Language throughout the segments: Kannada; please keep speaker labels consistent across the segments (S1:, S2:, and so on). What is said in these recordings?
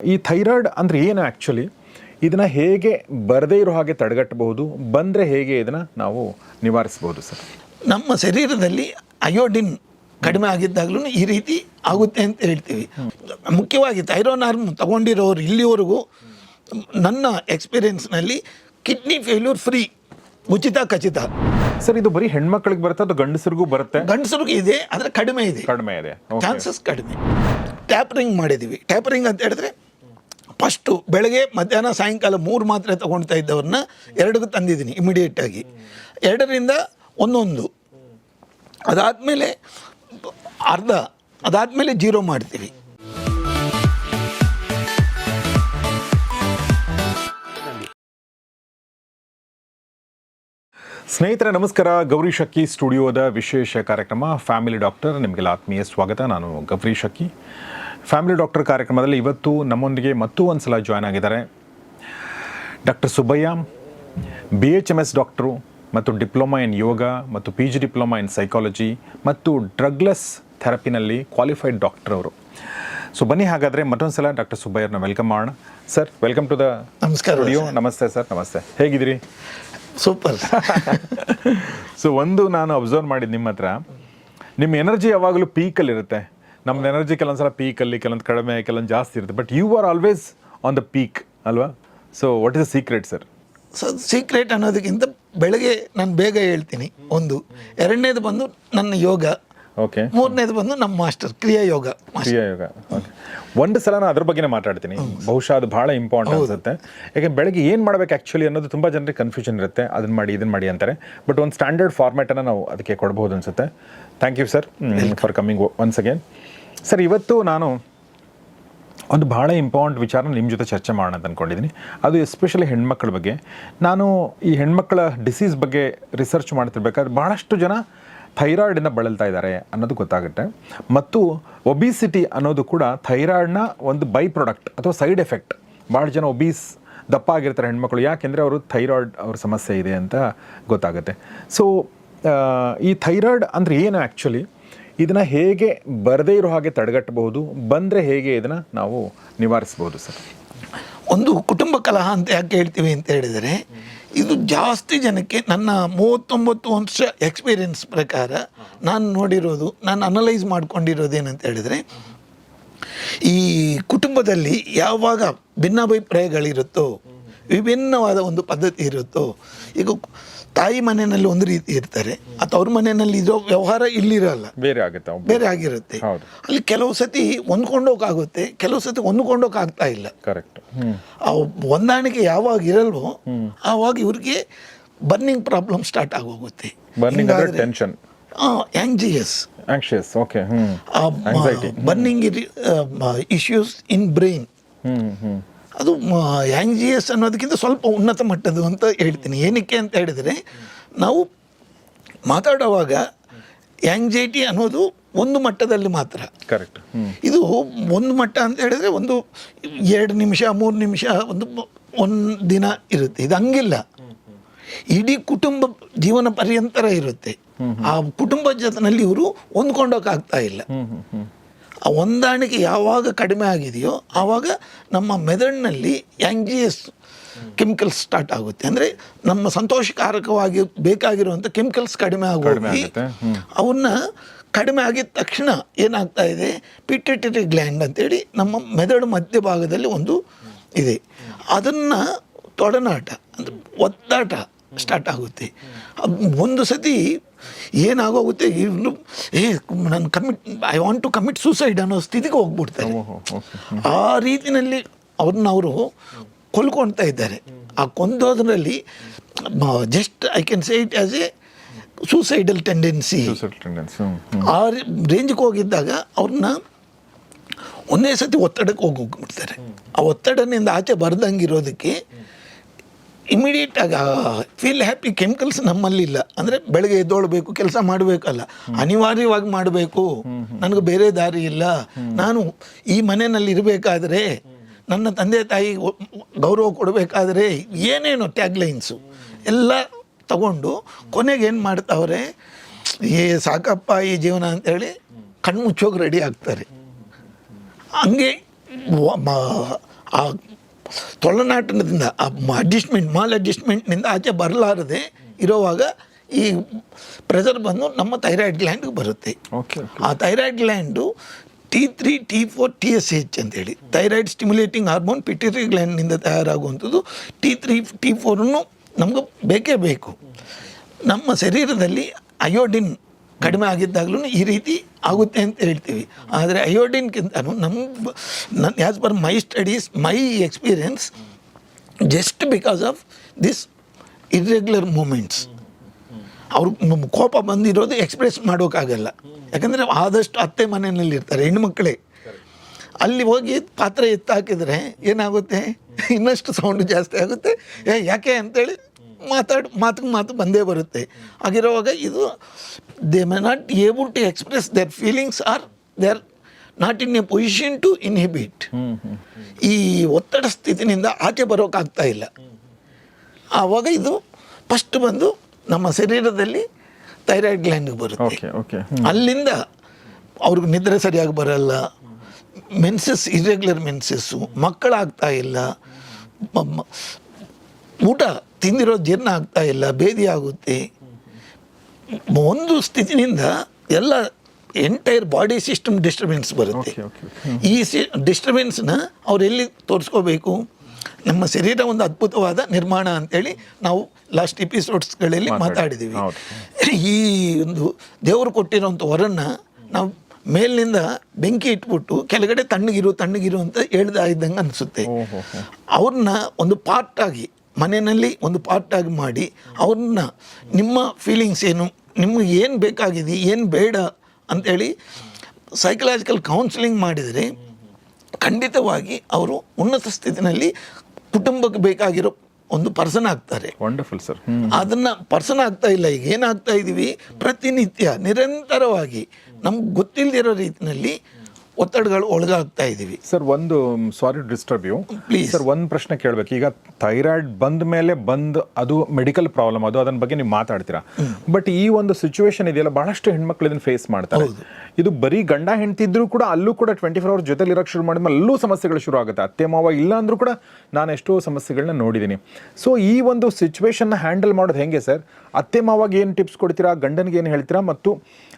S1: ಈ ಥೈರಾಯ್ಡ್ ಅಂದರೆ ಏನು ಆ್ಯಕ್ಚುಲಿ ಇದನ್ನ ಹೇಗೆ ಬರದೇ ಇರೋ ಹಾಗೆ ತಡೆಗಟ್ಟಬಹುದು? ಬಂದರೆ ಹೇಗೆ ಇದನ್ನ ನಾವು ನಿವಾರಿಸಬಹುದು ಸರ್?
S2: ನಮ್ಮ ಶರೀರದಲ್ಲಿ ಅಯೋಡಿನ್ ಕಡಿಮೆ ಆಗಿದ್ದಾಗಲೂ ಈ ರೀತಿ ಆಗುತ್ತೆ ಅಂತ ಹೇಳ್ತೀವಿ. ಮುಖ್ಯವಾಗಿ ಥೈರೋನಾರ್ಮ್ ತಗೊಂಡಿರೋರು ಇಲ್ಲಿವರೆಗೂ ನನ್ನ ಎಕ್ಸ್ಪೀರಿಯನ್ಸ್ನಲ್ಲಿ ಕಿಡ್ನಿ ಫೇಲ್ಯೂರ್ ಫ್ರೀ ಉಚಿತ ಖಚಿತ.
S1: ಸರ್ ಇದು ಬರೀ ಹೆಣ್ಮಕ್ಳಿಗೆ ಬರುತ್ತೆ ಅದು ಗಂಡಸರಿಗೂ ಬರುತ್ತೆ?
S2: ಗಂಡಸರಿಗೂ ಇದೆ ಆದರೆ ಕಡಿಮೆ ಇದೆ.
S1: ಕಡಿಮೆ ಇದೆ.
S2: ಚಾನ್ಸಸ್ ಕಡಿಮೆ. ಟ್ಯಾಪರಿಂಗ್ ಮಾಡಿದ್ದೀವಿ. ಟ್ಯಾಪರಿಂಗ್ ಅಂತ ಹೇಳಿದ್ರೆ ಫಸ್ಟು ಬೆಳಗ್ಗೆ ಮಧ್ಯಾಹ್ನ ಸಾಯಂಕಾಲ ಮೂರು ಮಾತ್ರೆ ತೊಗೊಳ್ತಾ ಇದ್ದವ್ರನ್ನ ಎರಡಕ್ಕೆ ತಂದಿದ್ದೀನಿ ಇಮಿಡಿಯೇಟಾಗಿ ಎರಡರಿಂದ ಒಂದೊಂದು. ಅದಾದಮೇಲೆ ಅರ್ಧ, ಅದಾದಮೇಲೆ ಜೀರೋ ಮಾಡ್ತೀವಿ.
S1: ಸ್ನೇಹಿತರೆ, ನಮಸ್ಕಾರ. ಗೌರಿ ಶಕ್ಕಿ ಸ್ಟುಡಿಯೋದ ವಿಶೇಷ ಕಾರ್ಯಕ್ರಮ. ಫ್ಯಾಮಿಲಿ ಡಾಕ್ಟರ್, ನಿಮಗೆಲ್ಲ ಆತ್ಮೀಯ ಸ್ವಾಗತ. ನಾನು ಗೌರಿ ಶಕ್ಕಿ ಫ್ಯಾಮಿಲಿ ಡಾಕ್ಟರ್ ಕಾರ್ಯಕ್ರಮದಲ್ಲಿ ಇವತ್ತು ನಮ್ಮೊಂದಿಗೆ ಮತ್ತೂ ಒಂದು ಸಲ ಜಾಯ್ನ್ ಆಗಿದ್ದಾರೆ. Doctor Subbaiah B H M S doctor ಮತ್ತು ಡಿಪ್ಲೊಮಾ ಇನ್ ಯೋಗ ಮತ್ತು P G diploma in psychology ಮತ್ತು ಡ್ರಗ್ಲೆಸ್ ಥೆರಪಿನಲ್ಲಿ ಕ್ವಾಲಿಫೈಡ್ ಡಾಕ್ಟರ್ ಅವರು. ಸೊ ಬನ್ನಿ ಹಾಗಾದರೆ ಮತ್ತೊಂದು ಸಲ ಡಾಕ್ಟರ್ ಸುಬ್ಬಯ್ಯರನ್ನ ವೆಲ್ಕಮ್ ಮಾಡೋಣ. ಸರ್ ವೆಲ್ಕಮ್ ಟು ದ
S2: ನಮಸ್ಕಾರ
S1: ನಮಸ್ತೆ ಸರ್ ನಮಸ್ತೆ. ಹೇಗಿದ್ದೀರಿ?
S2: ಸೂಪರ್
S1: ಸೊ ಒಂದು ನಾನು ಅಬ್ಸರ್ವ್ ಮಾಡಿದ್ದು ನಿಮ್ಮ ಹತ್ರ ನಿಮ್ಮ ಎನರ್ಜಿ ಯಾವಾಗಲೂ ಪೀಕಲ್ಲಿ ಇರುತ್ತೆ ನಮ್ದು ಎನರ್ಜಿ ಕೆಲವೊಂದ್ಸಲ ಪೀಕಲ್ಲಿ ಕೆಲವೊಂದು ಕಡಿಮೆ ಕೆಲವೊಂದು ಜಾಸ್ತಿ ಇರುತ್ತೆ. But you are always on the peak ಅಲ್ವಾ? So what is the secret sir
S2: so secret ಅನ್ನೋದಕ್ಕಿಂತ ಬೆಳಗ್ಗೆ ನಾನು ಬೇಗ ಹೇಳ್ತೀನಿ. ಒಂದು ಎರಡನೇದು ಬಂದು ನನ್ನ ಯೋಗ.
S1: ಓಕೆ
S2: ಮೂರನೇದು ಬಂದು ನಮ್ಮ ಮಾಸ್ಟರ್ ಕ್ರಿಯಾ ಯೋಗ.
S1: ಕ್ರಿಯಾ ಯೋಗ ಓಕೆ ಒಂದು ಸಲ ನಾನು ಅದ್ರ ಬಗ್ಗೆನೇ ಮಾತಾಡ್ತೀನಿ. ಬಹುಶಃ ಅದು ಬಹಳ ಇಂಪಾರ್ಟೆಂಟ್ ಅನ್ಸುತ್ತೆ. ಯಾಕೆ ಬೆಳಗ್ಗೆ ಏನು ಮಾಡ್ಬೇಕು ಆ್ಯಕ್ಚುಲಿ ಅನ್ನೋದು ತುಂಬ ಜನರಿಗೆ ಕನ್ಫ್ಯೂಷನ್ ಇರುತ್ತೆ. ಅದನ್ನ ಮಾಡಿ ಇದನ್ನ ಮಾಡಿ ಅಂತಾರೆ. ಬಟ್ ಒಂದು ಸ್ಟ್ಯಾಂಡರ್ಡ್ ಫಾರ್ಮ್ಯಾಟನ್ನು ನಾವು ಅದಕ್ಕೆ ಕೊಡ್ಬೋದು ಅನ್ಸುತ್ತೆ. Thank you sir for coming once again sir, ಇವತ್ತು ನಾನು ಒಂದು ಭಾಳ ಇಂಪಾರ್ಟೆಂಟ್ ವಿಚಾರ ನಿಮ್ಮ ಜೊತೆ ಚರ್ಚೆ ಮಾಡೋಣ ಅಂತ ಅಂದ್ಕೊಂಡಿದ್ದೀನಿ ಅದು ಎಸ್ಪೆಷಲಿ ಹೆಣ್ಮಕ್ಳ ಬಗ್ಗೆ. ನಾನು ಈ ಹೆಣ್ಮಕ್ಳ ಡಿಸೀಸ್ ಬಗ್ಗೆ ರಿಸರ್ಚ್ ಮಾಡ್ತಿರ್ಬೇಕಾದ್ರೆ ಭಾಳಷ್ಟು ಜನ ಥೈರಾಯ್ಡಿಂದ ಬಳಲ್ತಾ ಇದ್ದಾರೆ ಅನ್ನೋದು ಗೊತ್ತಾಗುತ್ತೆ. ಮತ್ತು ಒಬಿಸಿಟಿ ಅನ್ನೋದು ಕೂಡ ಥೈರಾಯ್ಡ್ನ ಒಂದು ಬೈ ಪ್ರಾಡಕ್ಟ್ ಅಥವಾ ಸೈಡ್ ಎಫೆಕ್ಟ್ ಭಾಳ ಜನ ಒಬೀಸ್ ದಪ್ಪ ಆಗಿರ್ತಾರೆ ಹೆಣ್ಮಕ್ಳು. ಯಾಕೆಂದರೆ ಅವರು ಥೈರಾಯ್ಡ್ ಅವ್ರ ಸಮಸ್ಯೆ ಇದೆ ಅಂತ ಗೊತ್ತಾಗುತ್ತೆ. ಸೊ ಈ ಥೈರಾಯ್ಡ್ ಅಂದರೆ ಏನು ಆ್ಯಕ್ಚುಲಿ ಇದನ್ನ ಹೇಗೆ ಬರದೇ ಇರೋ ಹಾಗೆ ತಡೆಗಟ್ಟಬಹುದು, ಬಂದರೆ ಹೇಗೆ ಇದನ್ನ ನಾವು ನಿವಾರಿಸಬಹುದು ಸರ್?
S2: ಒಂದು ಕುಟುಂಬ ಕಲಹ ಅಂತ ಯಾಕೆ ಹೇಳ್ತೀವಿ ಅಂತ ಹೇಳಿದರೆ, ಇದು ಜಾಸ್ತಿ ಜನಕ್ಕೆ ನನ್ನ ಮೂವತ್ತೊಂಬತ್ತು ವರ್ಷ ಎಕ್ಸ್ಪೀರಿಯನ್ಸ್ ಪ್ರಕಾರ ನಾನು ನೋಡಿರೋದು, ನಾನು ಅನಲೈಸ್ ಮಾಡ್ಕೊಂಡಿರೋದು ಏನಂತ ಹೇಳಿದರೆ, ಈ ಕುಟುಂಬದಲ್ಲಿ ಯಾವಾಗ ಭಿನ್ನಾಭಿಪ್ರಾಯಗಳಿರುತ್ತೋ, ವಿಭಿನ್ನವಾದ ಒಂದು ಪದ್ಧತಿ ಇರುತ್ತೋ, ಈಗ ತಾಯಿ ಮನೆಯಲ್ಲಿ ಒಂದು ರೀತಿ ಇರ್ತಾರೆ. ಅಥವಾ ಅವ್ರ ಮನೆಯಲ್ಲಿ ಇರೋ ವ್ಯವಹಾರ ಇಲ್ಲಿರಲ್ಲ.
S1: ಬೇರೆ ಆಗುತ್ತೆ
S2: ಬೇರೆ ಆಗಿರುತ್ತೆ.
S1: ಹೌದು.
S2: ಅಲ್ಲಿ ಕೆಲವು ಸತಿ ಹೊಂದ್ಕೊಂಡೋಗಾಗುತ್ತೆ ಕೆಲವು ಸತಿ ಹೊಂದ್ಕೊಂಡೋಕ್ ಆಗ್ತಾ ಇಲ್ಲ.
S1: ಕರೆಕ್ಟ್ ಹ್ಞೂ
S2: ಆ ಹೊಂದಾಣಿಕೆ ಯಾವಾಗ ಇರಲ್ವೋ ಆವಾಗ ಇವ್ರಿಗೆ ಬರ್ನಿಂಗ್ ಪ್ರಾಬ್ಲಮ್ ಸ್ಟಾರ್ಟ್ ಆಗೋಗುತ್ತೆ.
S1: ಬರ್ನಿಂಗ್ ಅಂದರೆ tension
S2: anxious
S1: anxious okay hmm. Anxiety.
S2: Burning issues in brain
S1: hmm ಹ್ಞೂ
S2: ಅದು ಆ್ಯನ್ ಜಿ ಎಸ್ ಅನ್ನೋದಕ್ಕಿಂತ ಸ್ವಲ್ಪ ಉನ್ನತ ಮಟ್ಟದ್ದು ಅಂತ ಹೇಳ್ತೀನಿ. ಏನಕ್ಕೆ ಅಂತ ಹೇಳಿದರೆ ನಾವು ಮಾತಾಡುವಾಗ ಆಂಗ್ಸೈಟಿ ಅನ್ನೋದು ಒಂದು ಮಟ್ಟದಲ್ಲಿ ಮಾತ್ರ.
S1: ಕರೆಕ್ಟ್
S2: ಇದು ಒಂದು ಮಟ್ಟ ಅಂತ ಹೇಳಿದ್ರೆ ಒಂದು ಎರಡು ನಿಮಿಷ ಮೂರು ನಿಮಿಷ ಒಂದು ಒಂದು ದಿನ ಇರುತ್ತೆ. ಇದು ಹಂಗಿಲ್ಲ. ಇಡೀ ಕುಟುಂಬ ಜೀವನ ಪರ್ಯಂತರ ಇರುತ್ತೆ. ಆ ಕುಟುಂಬ ಜೊತೆನಲ್ಲಿ ಇವರು ಹೊಂದ್ಕೊಂಡೋಕಾಗ್ತಾ ಇಲ್ಲ. ಆ ಹೊಂದಾಣಿಕೆ ಯಾವಾಗ ಕಡಿಮೆ ಆಗಿದೆಯೋ ಆವಾಗ ನಮ್ಮ ಮೆದಣ್ಣಲ್ಲಿ ಆ್ಯಂಜಿಯಸ್ ಕೆಮಿಕಲ್ಸ್ ಸ್ಟಾರ್ಟ್ ಆಗುತ್ತೆ. ಅಂದರೆ ನಮ್ಮ ಸಂತೋಷಕಾರಕವಾಗಿ ಬೇಕಾಗಿರುವಂಥ ಕೆಮಿಕಲ್ಸ್ ಕಡಿಮೆ ಆಗೋಗಿ ಅವನ್ನ ಕಡಿಮೆ ಆಗಿದ ತಕ್ಷಣ ಏನಾಗ್ತಾ ಇದೆ? ಪಿಟಿಟಿಟಿ ಗ್ಲ್ಯಾಂಡ್ ಅಂತೇಳಿ ನಮ್ಮ ಮೆದುಳು ಮಧ್ಯಭಾಗದಲ್ಲಿ ಒಂದು ಇದೆ. ಅದನ್ನು ತೊಡನಾಟ ಅಂದರೆ ಒತ್ತಾಟ ಸ್ಟಾರ್ಟ್ ಆಗುತ್ತೆ. ಒಂದು ಸತಿ ಏನಾಗೋಗುತ್ತೆ ಇವನು ಏ ನಾನು commit I want to commit suicide ಅನ್ನೋ ಸ್ಥಿತಿಗೆ ಹೋಗ್ಬಿಡ್ತಾರೆ ಆ ರೀತಿಯಲ್ಲಿ ಅವ್ರನ್ನ ಅವರು ಕೊಲ್ಕೊಳ್ತಾ ಇದ್ದಾರೆ. ಆ ಕೊಂದೋದ್ರಲ್ಲಿ just I can say it as a suicidal tendency ಆ ರೇಂಜ್ಗೆ ಹೋಗಿದ್ದಾಗ ಅವ್ರನ್ನ ಒಂದೇ ಸತಿ ಒತ್ತಡಕ್ಕೆ ಹೋಗಿ ಹೋಗ್ಬಿಡ್ತಾರೆ. ಆ ಒತ್ತಡನಿಂದ ಆಚೆ ಬರ್ದಂಗೆ ಇರೋದಕ್ಕೆ ಇಮಿಡಿಯೇಟಾಗಿ ಫೀಲ್ ಹ್ಯಾಪಿ ಕೆಮಿಕಲ್ಸ್ ನಮ್ಮಲ್ಲಿಲ್ಲ. ಅಂದರೆ ಬೆಳಗ್ಗೆ ಎದ್ದೊಳ್ಬೇಕು, ಕೆಲಸ ಮಾಡಬೇಕಲ್ಲ. ಅನಿವಾರ್ಯವಾಗಿ ಮಾಡಬೇಕು. ನನಗೆ ಬೇರೆ ದಾರಿ ಇಲ್ಲ. ನಾನು ಈ ಮನೆಯಲ್ಲಿ ಇರಬೇಕಾದ್ರೆ, ನನ್ನ ತಂದೆ ತಾಯಿ ಗೌರವ ಕೊಡಬೇಕಾದ್ರೆ ಏನೇನು ಟ್ಯಾಗ್ಲೈನ್ಸು ಎಲ್ಲ ತಗೊಂಡು ಕೊನೆಗೆ ಏನು ಮಾಡ್ತಾವ್ರೆ, ಏ ಸಾಕಪ್ಪ ಈ ಜೀವನ ಅಂತೇಳಿ ಕಣ್ಣು ಮುಚ್ಚೋಗಿ ರೆಡಿ ಆಗ್ತಾರೆ. ಹಂಗೆ ಆ ತೊಳನಾಟದಿಂದ ಆ ಅಡ್ಜಸ್ಟ್ಮೆಂಟ್ ಮಾಲ್ ಅಡ್ಜಸ್ಟ್ಮೆಂಟ್ನಿಂದ ಆಚೆ ಬರಲಾರದೆ ಇರುವಾಗ ಈ ಪ್ರೆಷರ್ ಬಂದು ನಮ್ಮ ಥೈರಾಯ್ಡ್ ಗ್ಲ್ಯಾಂಡ್ಗೆ ಬರುತ್ತೆ.
S1: ಓಕೆ
S2: ಆ thyroid gland T three T four T S H ಅಂತೇಳಿ ಥೈರಾಯ್ಡ್ ಸ್ಟಿಮ್ಯುಲೇಟಿಂಗ್ ಹಾರ್ಮೋನ್ ಪಿಟಿರಿ ಗ್ಲ್ಯಾಂಡ್ನಿಂದ ತಯಾರಾಗುವಂಥದ್ದು ಟಿ ತ್ರೀ ಟಿ ಫೋರನ್ನು ನಮ್ಗೆ ಬೇಕೇ ಬೇಕು. ನಮ್ಮ ಶರೀರದಲ್ಲಿ ಅಯೋಡಿನ್ ಕಡಿಮೆ ಆಗಿದ್ದಾಗಲೂ ಈ ರೀತಿ ಆಗುತ್ತೆ ಅಂತ ಹೇಳ್ತೀವಿ. ಆದರೆ ಅಯೋಡಿನ್ಗಿಂತಲೂ ನಮ್ಮ ನನ್ನ as per my studies my experience just because of this irregular moments ಅವ್ರ ಕೋಪ ಬಂದಿರೋದು ಎಕ್ಸ್ಪ್ರೆಸ್ ಮಾಡೋಕ್ಕಾಗಲ್ಲ. ಯಾಕಂದರೆ ಆದಷ್ಟು ಅತ್ತೆ ಮನೆಯಲ್ಲಿ ಇರ್ತಾರೆ ಅಲ್ಲಿ ಹೋಗಿ ಪಾತ್ರೆ ಎತ್ತಾಕಿದ್ರೆ ಏನಾಗುತ್ತೆ? ಇನ್ನಷ್ಟು ಸೌಂಡ್ ಜಾಸ್ತಿ ಆಗುತ್ತೆ. ಏ, ಯಾಕೆ ಅಂತೇಳಿ ಮಾತಾಡಿ ಮಾತಿಗೆ ಮಾತು ಬಂದೇ ಬರುತ್ತೆ. ಹಾಗಿರುವಾಗ ಇದು they may not able to express their feelings or they are not in a position to inhibit ಈ ಒತ್ತಡ ಸ್ಥಿತಿನಿಂದ ಆಚೆ ಬರೋಕ್ಕಾಗ್ತಾ ಇಲ್ಲ. ಆವಾಗ ಇದು ಫಸ್ಟ್ ಬಂದು ನಮ್ಮ ಶರೀರದಲ್ಲಿ ಥೈರಾಯ್ಡ್ ಗ್ಲ್ಯಾಂಡ್ ಬರುತ್ತೆ. ಅಲ್ಲಿಂದ ಅವ್ರಿಗೆ ನಿದ್ರೆ ಸರಿಯಾಗಿ ಬರಲ್ಲ. ಮೆನ್ಸಸ್ ಇರೆಗ್ಯುಲರ್ ಮೆನ್ಸಸ್ಸು ಮಕ್ಕಳಾಗ್ತಾ ಇಲ್ಲ. ಊಟ ತಿಂದಿರೋ ಜೀರ್ಣ ಆಗ್ತಾ ಇಲ್ಲ ಬೇದಿ ಆಗುತ್ತೆ. ಒಂದು ಸ್ಥಿತಿನಿಂದ ಎಲ್ಲ ಎಂಟೈರ್ ಬಾಡಿ ಸಿಸ್ಟಮ್ ಡಿಸ್ಟರ್ಬೆನ್ಸ್ ಬರುತ್ತೆ. ಈ ಸಿ ಡಿಸ್ಟರ್ಬೆನ್ಸ್ನ ಅವ್ರು ಎಲ್ಲಿ ತೋರಿಸ್ಕೋಬೇಕು? ನಮ್ಮ ಶರೀರ ಒಂದು ಅದ್ಭುತವಾದ ನಿರ್ಮಾಣ ಅಂತೇಳಿ ನಾವು ಲಾಸ್ಟ್ ಎಪಿಸೋಡ್ಸ್ಗಳಲ್ಲಿ ಮಾತಾಡಿದ್ದೀವಿ. ಈ ಒಂದು ದೇವರು ಕೊಟ್ಟಿರೋಂಥ ಹೊರನ್ನು ನಾವು ಮೇಲಿನಿಂದ ಬೆಂಕಿ ಇಟ್ಬಿಟ್ಟು ಕೆಳಗಡೆ ತಣ್ಣಗಿರು ತಣ್ಣಗಿರು ಅಂತ ಹೇಳ್ದಾ ಇದ್ದಂಗೆ ಅನಿಸುತ್ತೆ. ಅವ್ರನ್ನ ಒಂದು ಪಾರ್ಟಾಗಿ ಆಗಿ ಮನೆಯಲ್ಲಿ ಒಂದು ಪಾರ್ಟಾಗಿ ಮಾಡಿ ಅವ್ರನ್ನ ನಿಮ್ಮ ಫೀಲಿಂಗ್ಸ್ ಏನು ನಿಮಗೆ ಏನು ಬೇಕಾಗಿದೆ ಏನು ಬೇಡ ಅಂಥೇಳಿ ಸೈಕಲಾಜಿಕಲ್ ಕೌನ್ಸಿಲಿಂಗ್ ಮಾಡಿದರೆ ಖಂಡಿತವಾಗಿ ಅವರು ಉನ್ನತ ಸ್ಥಿತಿನಲ್ಲಿ ಕುಟುಂಬಕ್ಕೆ ಬೇಕಾಗಿರೋ ಒಂದು ಪರ್ಸನ್ ಆಗ್ತಾರೆ.
S1: ವಂಡರ್ಫುಲ್ ಸರ್ ಅದನ್ನು
S2: ಅದನ್ನ ಪರ್ಸನ್ ಆಗ್ತಾ ಇಲ್ಲ ಈಗ ಏನಾಗ್ತಾ ಇದ್ದೀವಿ ಪ್ರತಿನಿತ್ಯ ನಿರಂತರವಾಗಿ ನಮ್ಗೆ ಗೊತ್ತಿಲ್ಲದಿರೋ ರೀತಿಯಲ್ಲಿ ಒತ್ತಡಗಳು ಒಳಗಾಗ್ತಾ ಇದ್ದೀವಿ.
S1: ಸರ್ ಒಂದು ಸಾರಿ ಡಿಸ್ಟರ್ಬ್ ಯು
S2: ಪ್ಲೀಸ್
S1: ಸರ್ ಒಂದು ಪ್ರಶ್ನೆ ಕೇಳಬೇಕು. ಈಗ ಥೈರಾಯ್ಡ್ ಬಂದ ಮೇಲೆ ಬಂದ್ ಅದು ಮೆಡಿಕಲ್ ಪ್ರಾಬ್ಲಮ್ ಅದು ಅದನ್ನ ಬಗ್ಗೆ ನೀವು ಮಾತಾಡ್ತೀರಾ? ಬಟ್ ಈ ಒಂದು ಸಿಚುವೇಶನ್ ಇದೆಯಲ್ಲ ಬಹಳಷ್ಟು ಹೆಣ್ಮಕ್ಳು ಇದನ್ನ ಫೇಸ್ ಮಾಡ್ತಾರೆ. ಇದು ಬರೀ ಗಂಡ ಹೆಂಡ್ತಿದ್ರು ಕೂಡ ಅಲ್ಲೂ ಕೂಡ ಟ್ವೆಂಟಿ ಫೋರ್ ಅವರ್ ಜೊತೆಲಿ ಇರೋಕ್ಕೆ ಶುರು ಮಾಡಿದ್ಮೇಲೆ ಅಲ್ಲೂ ಸಮಸ್ಯೆಗಳು ಶುರು ಆಗುತ್ತೆ. ಅತ್ತೆ ಮಾವ ಇಲ್ಲ ಅಂದ್ರೂ ಕೂಡ ನಾನು ಎಷ್ಟೋ ಸಮಸ್ಯೆಗಳನ್ನ ನೋಡಿದ್ದೀನಿ ಸೊ ಈ ಒಂದು ಸಿಚುವೇಶನ್ನ ಹ್ಯಾಂಡಲ್ ಮಾಡೋದು ಹೆಂಗೆ ಸರ್ ಅತ್ತೆ ಮಾವಾಗ ಏನು ಟಿಪ್ಸ್ ಕೊಡ್ತೀರಾ? ಗಂಡನಿಗೆ ಏನು ಹೇಳ್ತೀರಾ? ಮತ್ತು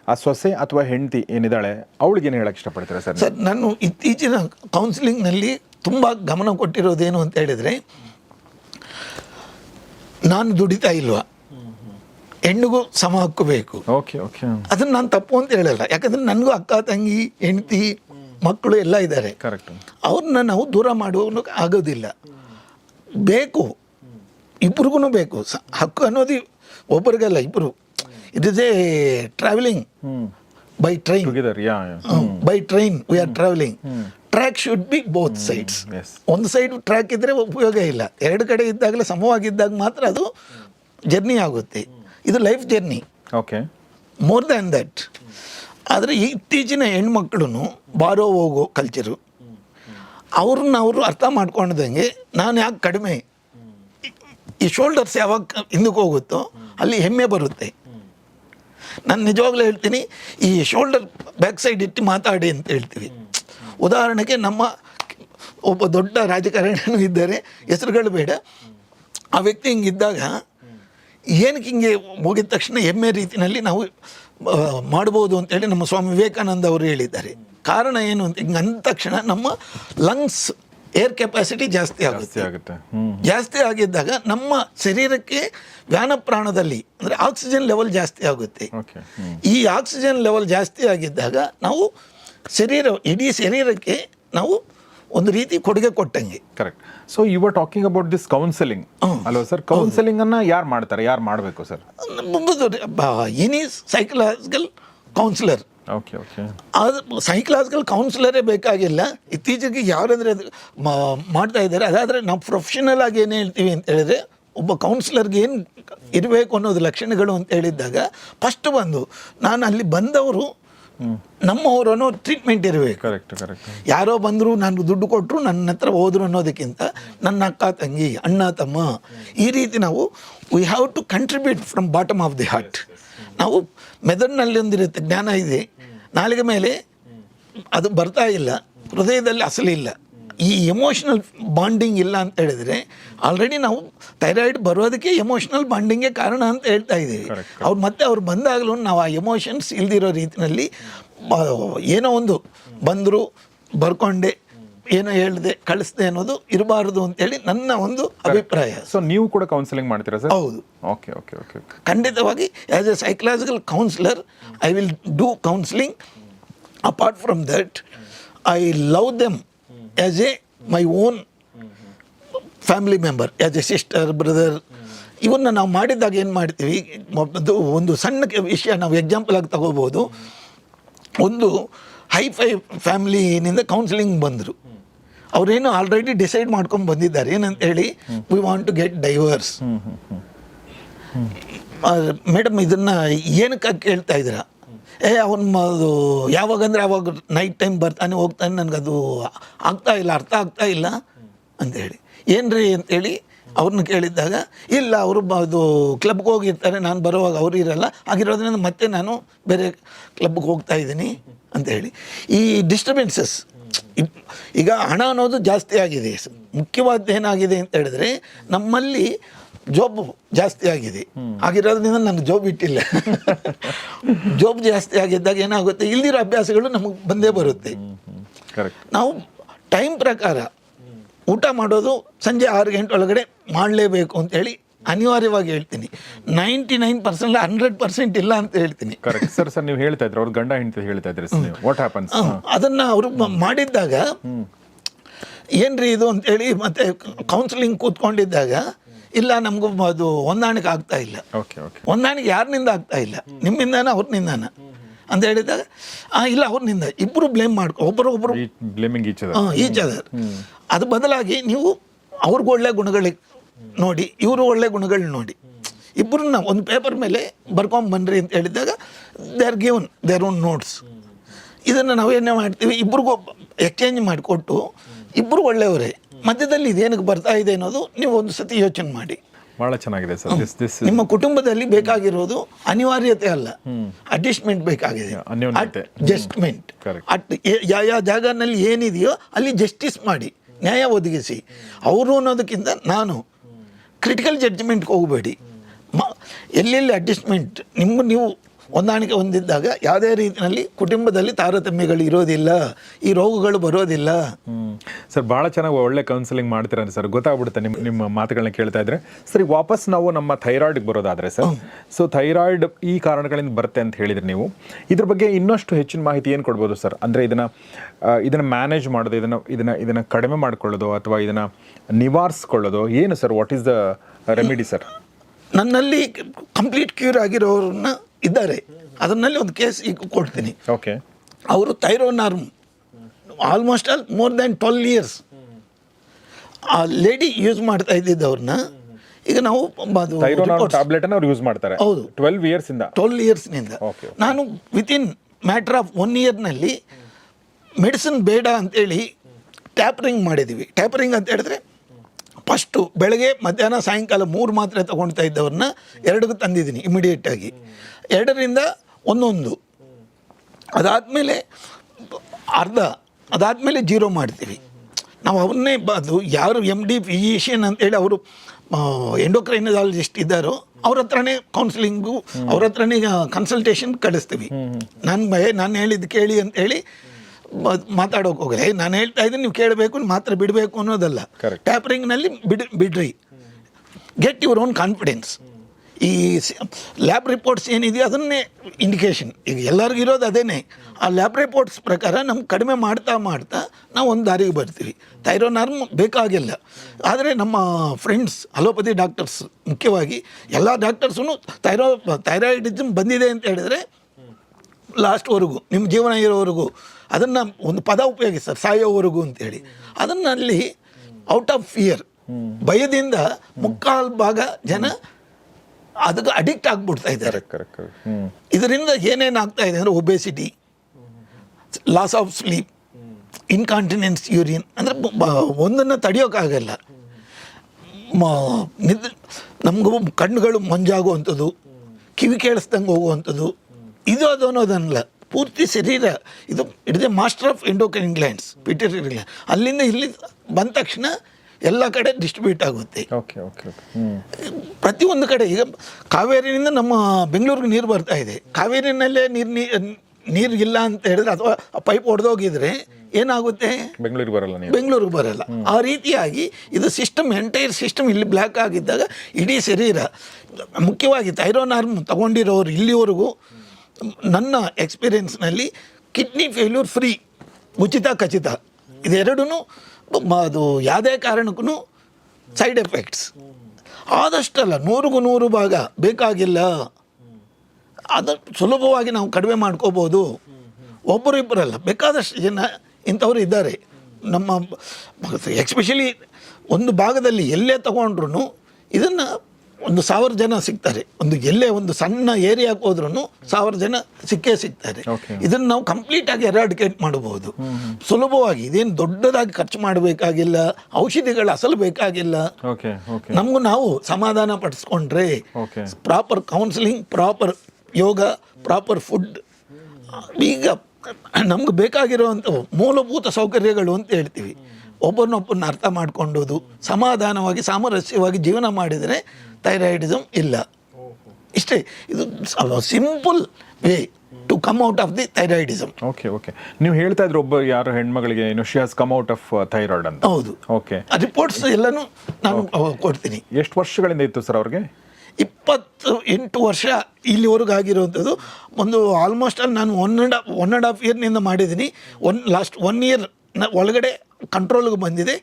S1: ಆ ಸೊಸೆ ಅಥವಾ ಹೆಂಡತಿ ಏನಿದ್ದಾಳೆ ಅವಳಿಗೆ ಏನು ಹೇಳಕ್ಕೆ ಇಷ್ಟಪಡ್ತೀರಾ ಸರ್
S2: ಸರ್ ನಾನು ಇತ್ತೀಚಿನ ಕೌನ್ಸಿಲಿಂಗ್ನಲ್ಲಿ ತುಂಬ ಗಮನ ಕೊಟ್ಟಿರೋದೇನು ಅಂತ ಹೇಳಿದರೆ ನಾನು ದುಡಿತಾ ಇಲ್ವಾ? ಹೆಣ್ಣಿಗೂ ಸಮ ಹಕ್ಕು ಬೇಕು.
S1: Okay okay.
S2: ಅದನ್ನು ನಾನು ತಪ್ಪು ಅಂತ ಹೇಳಲ್ಲ. ಯಾಕಂದರೆ ನನಗೂ ಅಕ್ಕ ತಂಗಿ ಹೆಂಡತಿ ಮಕ್ಕಳು ಎಲ್ಲ ಇದ್ದಾರೆ.
S1: ಕರೆಕ್ಟ್
S2: ಅವ್ರನ್ನ ನಾವು ದೂರ ಮಾಡುವ ಆಗೋದಿಲ್ಲ. ಬೇಕು. ಇಬ್ರಿಗೂ ಬೇಕು. ಹಕ್ಕು ಅನ್ನೋದು ಒಬ್ಬರಿಗಲ್ಲ ಇಬ್ಬರು it is a travelling by train by train we are travelling track should be both sides ಒಂದು ಸೈಡ್ ಟ್ರ್ಯಾಕ್ ಇದ್ದರೆ ಉಪಯೋಗ ಇಲ್ಲ. ಎರಡು ಕಡೆ ಇದ್ದಾಗಲೇ ಸಮವಾಗಿದ್ದಾಗ ಮಾತ್ರ ಅದು ಜರ್ನಿ ಆಗುತ್ತೆ. ಇದು life journey
S1: okay
S2: more than that ಆದರೆ ಇತ್ತೀಚಿನ ಹೆಣ್ಮಕ್ಳು ಬಾರೋ ಹೋಗೋ ಕಲ್ಚರು ಅವ್ರನ್ನ ಅವರು ಅರ್ಥ ಮಾಡ್ಕೊಂಡ್ದಂಗೆ ನಾನು ಯಾಕೆ ಕಡಿಮೆ? ಈ ಶೋಲ್ಡರ್ಸ್ ಯಾವಾಗ ಹಿಂದಕ್ಕೆ ಹೋಗುತ್ತೋ ಅಲ್ಲಿ ಹೆಮ್ಮೆ ಬರುತ್ತೆ. ನಾನು ನಿಜವಾಗ್ಲೂ ಹೇಳ್ತೀನಿ, ಈ ಶೋಲ್ಡರ್ ಬ್ಯಾಕ್ ಸೈಡ್ ಇಟ್ಟು ಮಾತಾಡಿ ಅಂತ ಹೇಳ್ತೀವಿ. ಉದಾಹರಣೆಗೆ ನಮ್ಮ ಒಬ್ಬ ದೊಡ್ಡ ರಾಜಕಾರಣಿ ಇದ್ದಾರೆ, ಹೆಸರುಗಳು ಬೇಡ. ಆ ವ್ಯಕ್ತಿ ಹಿಂಗಿದ್ದಾಗ, ಏನಕ್ಕೆ ಹಿಂಗೆ ಮುಗಿದ ತಕ್ಷಣ ಹೆಮ್ಮೆ ರೀತಿಯಲ್ಲಿ ನಾವು ಮಾಡ್ಬೋದು ಅಂತೇಳಿ ನಮ್ಮ ಸ್ವಾಮಿ ವಿವೇಕಾನಂದ ಅವರು ಹೇಳಿದ್ದಾರೆ. ಕಾರಣ ಏನು ಅಂತ, ಹಿಂಗೆ ಅಂದ ತಕ್ಷಣ ನಮ್ಮ ಲಂಗ್ಸ್ ಏರ್ ಕೆಪಾಸಿಟಿ ಜಾಸ್ತಿ ಆಗುತ್ತೆ.
S1: ಜಾಸ್ತಿ
S2: ಆಗಿದ್ದಾಗ ನಮ್ಮ ಶರೀರಕ್ಕೆ ವ್ಯಾನ ಪ್ರಾಣದಲ್ಲಿ ಅಂದರೆ ಆಕ್ಸಿಜನ್ ಲೆವೆಲ್ ಜಾಸ್ತಿ ಆಗುತ್ತೆ.
S1: ಓಕೆ
S2: ಈ ಆಕ್ಸಿಜನ್ ಲೆವೆಲ್ ಜಾಸ್ತಿ ಆಗಿದ್ದಾಗ ನಾವು ಶರೀರ ಇಡೀ ಶರೀರಕ್ಕೆ ನಾವು ಒಂದು ರೀತಿ ಕೊಡುಗೆ ಕೊಟ್ಟಂಗೆ.
S1: Correct so you are talking about this counselling ಅಲ್ವಾ ಸರ್ ಕೌನ್ಸೆಲಿಂಗ್ ಅನ್ನ ಯಾರು ಮಾಡ್ತಾರೆ? ಯಾರು ಮಾಡಬೇಕು sir
S2: any psychological counsellor
S1: okay okay
S2: ಅದು ಸೈಕಲಾಜಿಕಲ್ ಕೌನ್ಸಿಲರೇ ಬೇಕಾಗಿಲ್ಲ. ಇತ್ತೀಚೆಗೆ ಯಾರಂದರೆ ಅದು ಮಾಡ್ತಾ ಇದ್ದಾರೆ. ಅದಾದರೆ ನಾವು ಪ್ರೊಫೆಷನಲ್ ಆಗಿ ಏನು ಹೇಳ್ತೀವಿ ಅಂತ ಹೇಳಿದ್ರೆ ಒಬ್ಬ ಕೌನ್ಸಿಲರ್ಗೆ ಏನು ಇರಬೇಕು ಅನ್ನೋದು ಲಕ್ಷಣಗಳು ಅಂತ ಹೇಳಿದ್ದಾಗ ಫಸ್ಟ್ ಬಂದು ನಾನು ಅಲ್ಲಿ ಬಂದವರು ನಮ್ಮವರನ್ನು ಅನ್ನೋ ಟ್ರೀಟ್ಮೆಂಟ್ ಇರಬೇಕು.
S1: ಕರೆಕ್ಟ್ ಕರೆಕ್ಟ್
S2: ಯಾರೋ ಬಂದರು ನಾನು ದುಡ್ಡು ಕೊಟ್ಟರು ನನ್ನ ಹತ್ರ ಹೋದ್ರು ಅನ್ನೋದಕ್ಕಿಂತ ನನ್ನ ಅಕ್ಕ ತಂಗಿ ಅಣ್ಣ ತಮ್ಮ ಈ ರೀತಿ ನಾವು we have to contribute from bottom of the heart ನಾವು ಮೆದಡ್ನಲ್ಲಿ ಒಂದಿರುತ್ತೆ ಜ್ಞಾನ ಇದೆ. ನಾಲಿಗೆ ಮೇಲೆ ಅದು ಬರ್ತಾ ಇಲ್ಲ ಹೃದಯದಲ್ಲಿ ಅಸಲಿಲ್ಲ ಈ ಎಮೋಷ್ನಲ್ ಬಾಂಡಿಂಗ್ ಇಲ್ಲ ಅಂತ ಹೇಳಿದರೆ ಆಲ್ರೆಡಿ ನಾವು ಥೈರಾಯ್ಡ್ ಬರೋದಕ್ಕೆ ಎಮೋಷ್ನಲ್ ಬಾಂಡಿಂಗೇ ಕಾರಣ ಅಂತ ಹೇಳ್ತಾ ಇದ್ದೀವಿ. ಅವ್ರು ಮತ್ತೆ ಅವ್ರು ಬಂದಾಗಲೂ ನಾವು ಆ ಎಮೋಷನ್ಸ್ ಇಲ್ದಿರೋ ರೀತಿಯಲ್ಲಿ ಏನೋ ಒಂದು ಬಂದರು ಬರ್ಕೊಂಡೆ ಏನೋ ಹೇಳಿದೆ ಕಳಿಸ್ದೆ ಅನ್ನೋದು ಇರಬಾರ್ದು ಅಂತೇಳಿ ನನ್ನ ಒಂದು ಅಭಿಪ್ರಾಯ.
S1: ಸೊ ನೀವು ಕೂಡ ಕೌನ್ಸಿಲಿಂಗ್ ಮಾಡ್ತೀರಾ ಸರ್?
S2: ಹೌದು.
S1: ಓಕೆ ಓಕೆ ಓಕೆ
S2: ಖಂಡಿತವಾಗಿ as a psychological counsellor I will do counselling apart from that I love them as a my own family member as a sister brother ಇವನ್ನ ನಾವು ಮಾಡಿದಾಗ ಏನು ಮಾಡ್ತೀವಿ ಅದು ಒಂದು ಸಣ್ಣ ವಿಷಯ ನಾವು ಎಕ್ಸಾಂಪಲ್ ಆಗಿ ತಗೋಬೋದು. ಒಂದು ಹೈ ಫೈ ಫ್ಯಾಮಿಲಿನಿಂದ ಕೌನ್ಸಿಲಿಂಗ್ ಬಂದರು. ಅವರೇನು ಆಲ್ರೆಡಿ ಡಿಸೈಡ್ ಮಾಡ್ಕೊಂಡು ಬಂದಿದ್ದಾರೆ. ಏನಂತ ಹೇಳಿ we want to get divorce madam ಇದನ್ನ ಏನಕ್ಕೆ ಕೇಳ್ತಾ ಇದ್ದೀರಾ? ಏ ಅವನು ಅದು ಯಾವಾಗಂದ್ರೆ ಅವಾಗ ನೈಟ್ ಟೈಮ್ ಬರ್ತಾನೆ ಹೋಗ್ತಾನೆ ನನಗದು ಆಗ್ತಾ ಇಲ್ಲ ಅರ್ಥ ಆಗ್ತಾ ಇಲ್ಲ ಅಂತೇಳಿ ಏನ್ರಿ ಅಂತೇಳಿ ಅವ್ರನ್ನ ಕೇಳಿದ್ದಾಗ ಇಲ್ಲ ಅವರು ಅದು ಕ್ಲಬ್ಗೆ ಹೋಗಿರ್ತಾರೆ ನಾನು ಬರುವಾಗ ಅವ್ರು ಇರಲ್ಲ ಆಗಿರೋದ್ರಿಂದ ಮತ್ತೆ ನಾನು ಬೇರೆ ಕ್ಲಬ್ಗೆ ಹೋಗ್ತಾ ಇದ್ದೀನಿ ಅಂತೇಳಿ ಈ ಡಿಸ್ಟರ್ಬೆನ್ಸಸ್ ಈಗ ಹಣ ಅನ್ನೋದು ಜಾಸ್ತಿ ಆಗಿದೆ. ಮುಖ್ಯವಾದ ಏನಾಗಿದೆ ಅಂತ ಹೇಳಿದ್ರೆ ನಮ್ಮಲ್ಲಿ ಜಾಬ್ ಜಾಸ್ತಿ ಆಗಿದೆ. ಆಗಿರೋದ್ರಿಂದ ನನಗೆ ಜಾಬ್ ಇಟ್ಟಿಲ್ಲ. ಜಾಬ್ ಜಾಸ್ತಿ ಆಗಿದ್ದಾಗ ಏನಾಗುತ್ತೆ? ಇಲ್ಲಿರೋ ಅಭ್ಯಾಸಗಳು ನಮಗೆ ಬಂದೇ ಬರುತ್ತೆ. ನಾವು ಟೈಮ್ ಪ್ರಕಾರ ಊಟ ಮಾಡೋದು ಸಂಜೆ ಆರು ಗಂಟೆ ಒಳಗಡೆ ಮಾಡಲೇಬೇಕು ಅಂತೇಳಿ ಅನಿವಾರ್ಯವಾಗಿ ಹೇಳ್ತೀನಿ. Ninety nine percent hundred percent ಇಲ್ಲ ಅಂತ ಹೇಳ್ತೀನಿ.
S1: ಕರೆಕ್ಟ್ ಸರ್ ಸರ್ ನೀವು ಹೇಳ್ತಾ ಇದ್ರೆ ಅವ್ರ ಗಂಡ ಹೆಂಡತಿ ಹೇಳ್ತಾ ಇದ್ರೆ ವಾಟ್ ಹ್ಯಾಪನ್ಸ್
S2: ಅದನ್ನು ಅವರು ಮಾಡಿದ್ದಾಗ ಏನ್ರಿ ಇದು ಅಂತೇಳಿ ಮತ್ತೆ ಕೌನ್ಸಿಲಿಂಗ್ ಕೂತ್ಕೊಂಡಿದ್ದಾಗ ಇಲ್ಲ ನಮಗೂ ಅದು ಹೊಂದಾಣಿಕೆ ಆಗ್ತಾ ಇಲ್ಲ.
S1: ಓಕೆ ಓಕೆ
S2: ಹೊಂದಾಣಿಕೆ ಯಾರನಿಂದ ಆಗ್ತಾ ಇಲ್ಲ? ನಿಮ್ಮಿಂದಾನ ಅವ್ರನಿಂದಾನ? ಅಂತ ಹೇಳಿದಾಗ ಇಲ್ಲ ಅವ್ರನಿಂದ. ಇಬ್ಬರು ಬ್ಲೇಮ್ ಮಾಡ್ಕೊ ಒಬ್ಬರು ಒಬ್ಬರು
S1: ಬ್ಲೇಮಿಂಗ್ ಈಚ್
S2: ಅದರ್ ಅದು ಬದಲಾಗಿ ನೀವು ಅವ್ರಿಗೆ ಒಳ್ಳೆ ಗುಣಗಳಿಗೆ ನೋಡಿ ಇವರು ಒಳ್ಳೆ ಗುಣಗಳು ನೋಡಿ. ಇಬ್ಬರನ್ನ ಒಂದು ಪೇಪರ್ ಮೇಲೆ ಬರ್ಕೊಂಬನ್ರಿ ಅಂತ ಹೇಳಿದಾಗ they are given their own notes ಇದನ್ನು ನಾವು ಏನೇ ಮಾಡ್ತೀವಿ ಇಬ್ಬರಿಗೂ ಎಕ್ಸ್ಚೇಂಜ್ ಮಾಡಿಕೊಟ್ಟು ಇಬ್ಬರು ಒಳ್ಳೆಯವರೇ. ಮಧ್ಯದಲ್ಲಿ ಇದೇನಕ್ಕೆ ಬರ್ತಾ ಇದೆ ಅನ್ನೋದು ನೀವು ಒಂದು ಸತಿ ಯೋಚನೆ ಮಾಡಿ.
S1: ಬಹಳ ಚೆನ್ನಾಗಿದೆ ಸರ್.
S2: ನಿಮ್ಮ ಕುಟುಂಬದಲ್ಲಿ ಬೇಕಾಗಿರೋದು ಅನಿವಾರ್ಯತೆ ಅಲ್ಲ. ಅಡ್ಜಸ್ಟ್ಮೆಂಟ್ ಬೇಕಾಗಿದೆ. ಅಡ್ಜಸ್ಟ್ಮೆಂಟ್. ಅಟ್ ಯಾವ ಯಾವ ಜಾಗನಲ್ಲಿ ಏನಿದೆಯೋ ಅಲ್ಲಿ ಜಸ್ಟಿಸ್ ಮಾಡಿ ನ್ಯಾಯ ಒದಗಿಸಿ. ಅವರು ಅನ್ನೋದಕ್ಕಿಂತ ನಾನು ಕ್ರಿಟಿಕಲ್ ಜಡ್ಜ್ಮೆಂಟ್ಗೆ ಹೋಗಬೇಡಿ. ಮ ಎಲ್ಲೆಲ್ಲಿ ಅಡ್ಜಸ್ಟ್ಮೆಂಟ್ ನಿಮ್ಮ ನೀವು ಹೊಂದಾಣಿಕೆ ಹೊಂದಿದ್ದಾಗ ಯಾವುದೇ ರೀತಿಯಲ್ಲಿ ಕುಟುಂಬದಲ್ಲಿ ತಾರತಮ್ಯಗಳು ಇರೋದಿಲ್ಲ ಈ ರೋಗಗಳು ಬರೋದಿಲ್ಲ.
S1: ಸರ್ ಭಾಳ ಚೆನ್ನಾಗಿ ಒಳ್ಳೆ ಕೌನ್ಸಿಲಿಂಗ್ ಮಾಡ್ತೀರ ಸರ್. ಗೊತ್ತಾಗ್ಬಿಡುತ್ತೆ ನಿಮ್ಮ ನಿಮ್ಮ ಮಾತುಗಳನ್ನ ಕೇಳ್ತಾ ಇದ್ರೆ. ಸರಿ ವಾಪಸ್ ನಾವು ನಮ್ಮ ಥೈರಾಯ್ಡ್ಗೆ ಬರೋದಾದ್ರೆ ಸರ್. ಸೊ ಥೈರಾಯ್ಡ್ ಈ ಕಾರಣಗಳಿಂದ ಬರುತ್ತೆ ಅಂತ ಹೇಳಿದ್ರೆ ನೀವು ಇದ್ರ ಬಗ್ಗೆ ಇನ್ನಷ್ಟು ಹೆಚ್ಚಿನ ಮಾಹಿತಿ ಏನು ಕೊಡ್ಬೋದು ಸರ್? ಅಂದರೆ ಇದನ್ನ ಇದನ್ನು ಇದನ್ನ ಮ್ಯಾನೇಜ್ ಮಾಡೋದು ಇದನ್ನ ಇದನ್ನ ಇದನ್ನ ಕಡಿಮೆ ಮಾಡ್ಕೊಳ್ಳೋದು ಅಥವಾ ಇದನ್ನ ನಿವಾರಿಸ್ಕೊಳ್ಳೋದು ಏನು sir? What is the remedy sir
S2: ನನ್ನಲ್ಲಿ ಕಂಪ್ಲೀಟ್ ಕ್ಯೂರ್ ಆಗಿರೋರನ್ನ ಇದ್ದಾರೆ. ಅದನ್ನಲ್ಲಿ ಒಂದು ಕೇಸ್ ಈಗ ಕೊಡ್ತೀನಿ.
S1: ಓಕೆ
S2: ಅವರು Thyronorm almost all more than twelve years ಆ ಲೇಡಿ ಯೂಸ್ ಮಾಡ್ತಾ ಇದ್ದಿದ್ದವ್ರನ್ನ ಈಗ ನಾವು
S1: ಟ್ಯಾಬ್ಲೆಟ್ ಅನ್ನು ಅವ್ರು ಯೂಸ್ ಮಾಡ್ತಾರೆ.
S2: ಹೌದು.
S1: ಟ್ವೆಲ್ವ್ ಇಯರ್ಸ್ ಇಂದ.
S2: ಟ್ವೆಲ್ ಇಯರ್ಸ್ನಿಂದ. ನಾನು ವಿತಿನ್ ಮ್ಯಾಟ್ರ್ ಆಫ್ ಒನ್ ಇಯರ್ನಲ್ಲಿ ಮೆಡಿಸಿನ್ ಬೇಡ ಅಂತೇಳಿ ಟ್ಯಾಪರಿಂಗ್ ಮಾಡಿದ್ದೀವಿ ಟ್ಯಾಪರಿಂಗ್ ಅಂತ ಹೇಳಿದ್ರೆ ಫಸ್ಟು ಬೆಳಗ್ಗೆ ಮಧ್ಯಾಹ್ನ ಸಾಯಂಕಾಲ ಮೂರು ಮಾತ್ರೆ ತೊಗೊಳ್ತಾ ಇದ್ದವ್ರನ್ನ ಎರಡಿಗೆ ತಂದಿದ್ದೀನಿ ಇಮಿಡಿಯೇಟಾಗಿ ಎರಡರಿಂದ ಒಂದೊಂದು. ಅದಾದಮೇಲೆ ಅರ್ಧ ಅದಾದಮೇಲೆ ಜೀರೋ ಮಾಡ್ತೀವಿ. ನಾವು ಅವನ್ನೇ ಅದು ಯಾರು ಎಂ ಡಿ ಫಿಸಿಷಿಯನ್ ಅಂತೇಳಿ ಅವರು ಎಂಡೋಕ್ರೈನಲಾಜಿಸ್ಟ್ ಇದ್ದಾರೋ ಅವ್ರ ಹತ್ರನೇ ಕೌನ್ಸಿಲಿಂಗು ಅವ್ರ ಹತ್ರನೇ ಕನ್ಸಲ್ಟೇಷನ್ ಕಳಿಸ್ತೀವಿ. ನಾನು ಭಯ ನಾನು ಹೇಳಿದ್ದು ಕೇಳಿ ಅಂತೇಳಿ ಮಾತಾಡೋಕೆ ಹೋಗಲ್ಲ ನಾನು ಹೇಳ್ತಾ ಇದ್ದೀನಿ ನೀವು ಕೇಳಬೇಕು ಮಾತ್ರ ಬಿಡಬೇಕು ಅನ್ನೋದಲ್ಲ. ಟ್ಯಾಪರಿಂಗ್ನಲ್ಲಿ ಬಿಡ್ ಬಿಡ್ರಿ. ಗೆಟ್ ಯುವರ್ ಓನ್ ಕಾನ್ಫಿಡೆನ್ಸ್ ಈ ಲ್ಯಾಬ್ ರಿಪೋರ್ಟ್ಸ್ ಏನಿದೆಯೋ ಅದನ್ನೇ ಇಂಡಿಕೇಶನ್ ಈಗ ಎಲ್ಲರಿಗೂ ಇರೋದು ಅದೇನೆ. ಆ ಲ್ಯಾಬ್ ರಿಪೋರ್ಟ್ಸ್ ಪ್ರಕಾರ ನಮ್ಗೆ ಕಡಿಮೆ ಮಾಡ್ತಾ ಮಾಡ್ತಾ ನಾವು ಒಂದು ದಾರಿಗೆ ಬರ್ತೀವಿ. ಥೈರೋನಾರ್ಮ್ ಬೇಕಾಗಿಲ್ಲ. ಆದರೆ ನಮ್ಮ ಫ್ರೆಂಡ್ಸ್ ಅಲೋಪತಿ ಡಾಕ್ಟರ್ಸ್ ಮುಖ್ಯವಾಗಿ ಎಲ್ಲ ಡಾಕ್ಟರ್ಸೂ ಥೈರೋ ಥೈರಾಯ್ಡಿಸಮ್ ಬಂದಿದೆ ಅಂತ ಹೇಳಿದ್ರೆ ಲಾಸ್ಟ್ವರೆಗೂ ನಿಮ್ಮ ಜೀವನ ಇರೋವರೆಗೂ ಅದನ್ನು ಒಂದು ಪದ ಉಪಯೋಗಿಸ್ತಾರೆ ಸಾಯೋವರೆಗೂ ಅಂತೇಳಿ. ಅದನ್ನಲ್ಲಿ ಔಟ್ ಆಫ್ ಫಿಯರ್ ಭಯದಿಂದ ಮುಕ್ಕಾಲು ಭಾಗ ಜನ ಅದಕ್ಕೆ ಅಡಿಕ್ಟ್ ಆಗ್ಬಿಡ್ತಾ ಇದ್ದಾರೆ. ಇದರಿಂದ ಏನೇನು ಆಗ್ತಾ ಇದೆ ಅಂದರೆ obesity loss of sleep incontinence urine ಅಂದರೆ ಒಂದನ್ನು ತಡೆಯೋಕ್ಕಾಗಲ್ಲ ನಿದ್ ನಮಗೂ ಕಣ್ಣುಗಳು ಮಂಜಾಗುವಂಥದ್ದು ಕಿವಿ ಕೇಳಿಸ್ದಂಗೆ ಹೋಗುವಂಥದ್ದು ಇದು ಅದು ಅನ್ನೋದನ್ನಲ್ಲ ಪೂರ್ತಿ ಶರೀರ ಇದು. It is a master of endocrine glands pituitary gland ಅಲ್ಲಿಂದ ಇಲ್ಲಿ ಬಂದ ತಕ್ಷಣ ಎಲ್ಲ ಕಡೆ ಡಿಸ್ಟ್ರಿಬ್ಯೂಟ್ ಆಗುತ್ತೆ.
S1: ಓಕೆ ಓಕೆ
S2: ಪ್ರತಿಯೊಂದು ಕಡೆ ಈಗ ಕಾವೇರಿನಿಂದ ನಮ್ಮ ಬೆಂಗಳೂರಿಗೆ ನೀರು ಬರ್ತಾ ಇದೆ. ಕಾವೇರಿನಲ್ಲೇ ನೀರು ನೀರು ಇಲ್ಲ ಅಂತ ಹೇಳಿದ್ರೆ ಅಥವಾ ಪೈಪ್ ಒಡೆದೋಗಿದ್ರೆ ಏನಾಗುತ್ತೆ?
S1: ಬೆಂಗಳೂರಿಗೆ ಬರಲ್ಲ
S2: ಬೆಂಗಳೂರಿಗೆ ಬರಲ್ಲ. ಆ ರೀತಿಯಾಗಿ ಇದು ಸಿಸ್ಟಮ್ ಎಂಟೈರ್ ಸಿಸ್ಟಮ್ ಇಲ್ಲಿ ಬ್ಲ್ಯಾಕ್ ಆಗಿದ್ದಾಗ ಇಡೀ ಶರೀರ ಮುಖ್ಯವಾಗಿ ಥೈರೋನಾರ್ಮ್ ತಗೊಂಡಿರೋರು ಇಲ್ಲಿವರೆಗೂ ನನ್ನ ಎಕ್ಸ್ಪೀರಿಯನ್ಸ್ನಲ್ಲಿ ಕಿಡ್ನಿ ಫೇಲ್ಯೂರ್ ಫ್ರೀ ಉಚಿತ ಖಚಿತ. ಇದೆರಡೂ ಅದು ಯಾವುದೇ ಕಾರಣಕ್ಕೂ ಸೈಡ್ ಎಫೆಕ್ಟ್ಸ್ ಆದಷ್ಟಲ್ಲ, ನೂರಿಗೂ ನೂರು ಭಾಗ ಬೇಕಾಗಿಲ್ಲ. ಅದು ಸುಲಭವಾಗಿ ನಾವು ಕಡಿಮೆ ಮಾಡ್ಕೋಬೋದು. ಒಬ್ಬರು ಇಬ್ಬರಲ್ಲ ಬೇಕಾದಷ್ಟು ಜನ ಇಂಥವ್ರು ಇದ್ದಾರೆ. ನಮ್ಮ ಎಕ್ಸ್ಪೆಷಲಿ ಒಂದು ಭಾಗದಲ್ಲಿ ಎಲ್ಲೇ ತಗೊಂಡ್ರು ಇದನ್ನು ಒಂದು ಸಾವಿರ ಜನ ಸಿಗ್ತಾರೆ. ಒಂದು ಎಲ್ಲೇ ಒಂದು ಸಣ್ಣ ಏರಿಯಾಕ್ಕೆ ಹೋದ್ರೂ ಸಾವಿರ ಜನ ಸಿಕ್ಕೇ ಸಿಗ್ತಾರೆ. ಇದನ್ನು ನಾವು ಕಂಪ್ಲೀಟಾಗಿ ಎರಾಡಿಕೇಟ್ ಮಾಡಬಹುದು. ಸುಲಭವಾಗಿ ಇದೇನು ದೊಡ್ಡದಾಗಿ ಖರ್ಚು ಮಾಡಬೇಕಾಗಿಲ್ಲ ಔಷಧಿಗಳು ಅಸಲು ಬೇಕಾಗಿಲ್ಲ. ನಮಗೂ ನಾವು ಸಮಾಧಾನ ಪಡಿಸ್ಕೊಂಡ್ರೆ proper counselling proper yoga proper food ಈಗ ನಮ್ಗೆ ಬೇಕಾಗಿರುವಂಥ ಮೂಲಭೂತ ಸೌಕರ್ಯಗಳು ಅಂತ ಹೇಳ್ತೀವಿ. ಒಬ್ಬರನ್ನೊಬ್ಬರನ್ನ ಅರ್ಥ ಮಾಡ್ಕೊಂಡೋದು ಸಮಾಧಾನವಾಗಿ ಸಾಮರಸ್ಯವಾಗಿ ಜೀವನ ಮಾಡಿದರೆ ಥೈರಾಯ್ಡಿಸಮ್ ಇಲ್ಲ. ಇಷ್ಟೇ ಇದು simple way to come out of the thyroidism
S1: okay okay. ನೀವು ಹೇಳ್ತಾ ಇದ್ರೆ ಒಬ್ಬ ಯಾರು ಹೆಣ್ಮಗಳಿಗೆ ಏನು she come out of thyroid ಅಂತ.
S2: ಹೌದು.
S1: ಓಕೆ.
S2: ರಿಪೋರ್ಟ್ಸ್ ಎಲ್ಲನೂ ನಾನು ಕೊಡ್ತೀನಿ.
S1: ಎಷ್ಟು ವರ್ಷಗಳಿಂದ ಇತ್ತು ಸರ್ ಅವ್ರಿಗೆ?
S2: ಇಪ್ಪತ್ತು ಎಂಟು ವರ್ಷ ಇಲ್ಲಿವರೆಗೂ ಆಗಿರುವಂಥದ್ದು ಒಂದು ಆಲ್ಮೋಸ್ಟ್ ಅಲ್ಲಿ ನಾನು one and one and half ಇಯರ್ನಿಂದ ಮಾಡಿದ್ದೀನಿ. ಒನ್ ಲಾಸ್ಟ್ ಒನ್ ಇಯರ್ ಒಳಗಡೆ ಕಂಟ್ರೋಲ್ಗೆ ಬಂದಿದೆ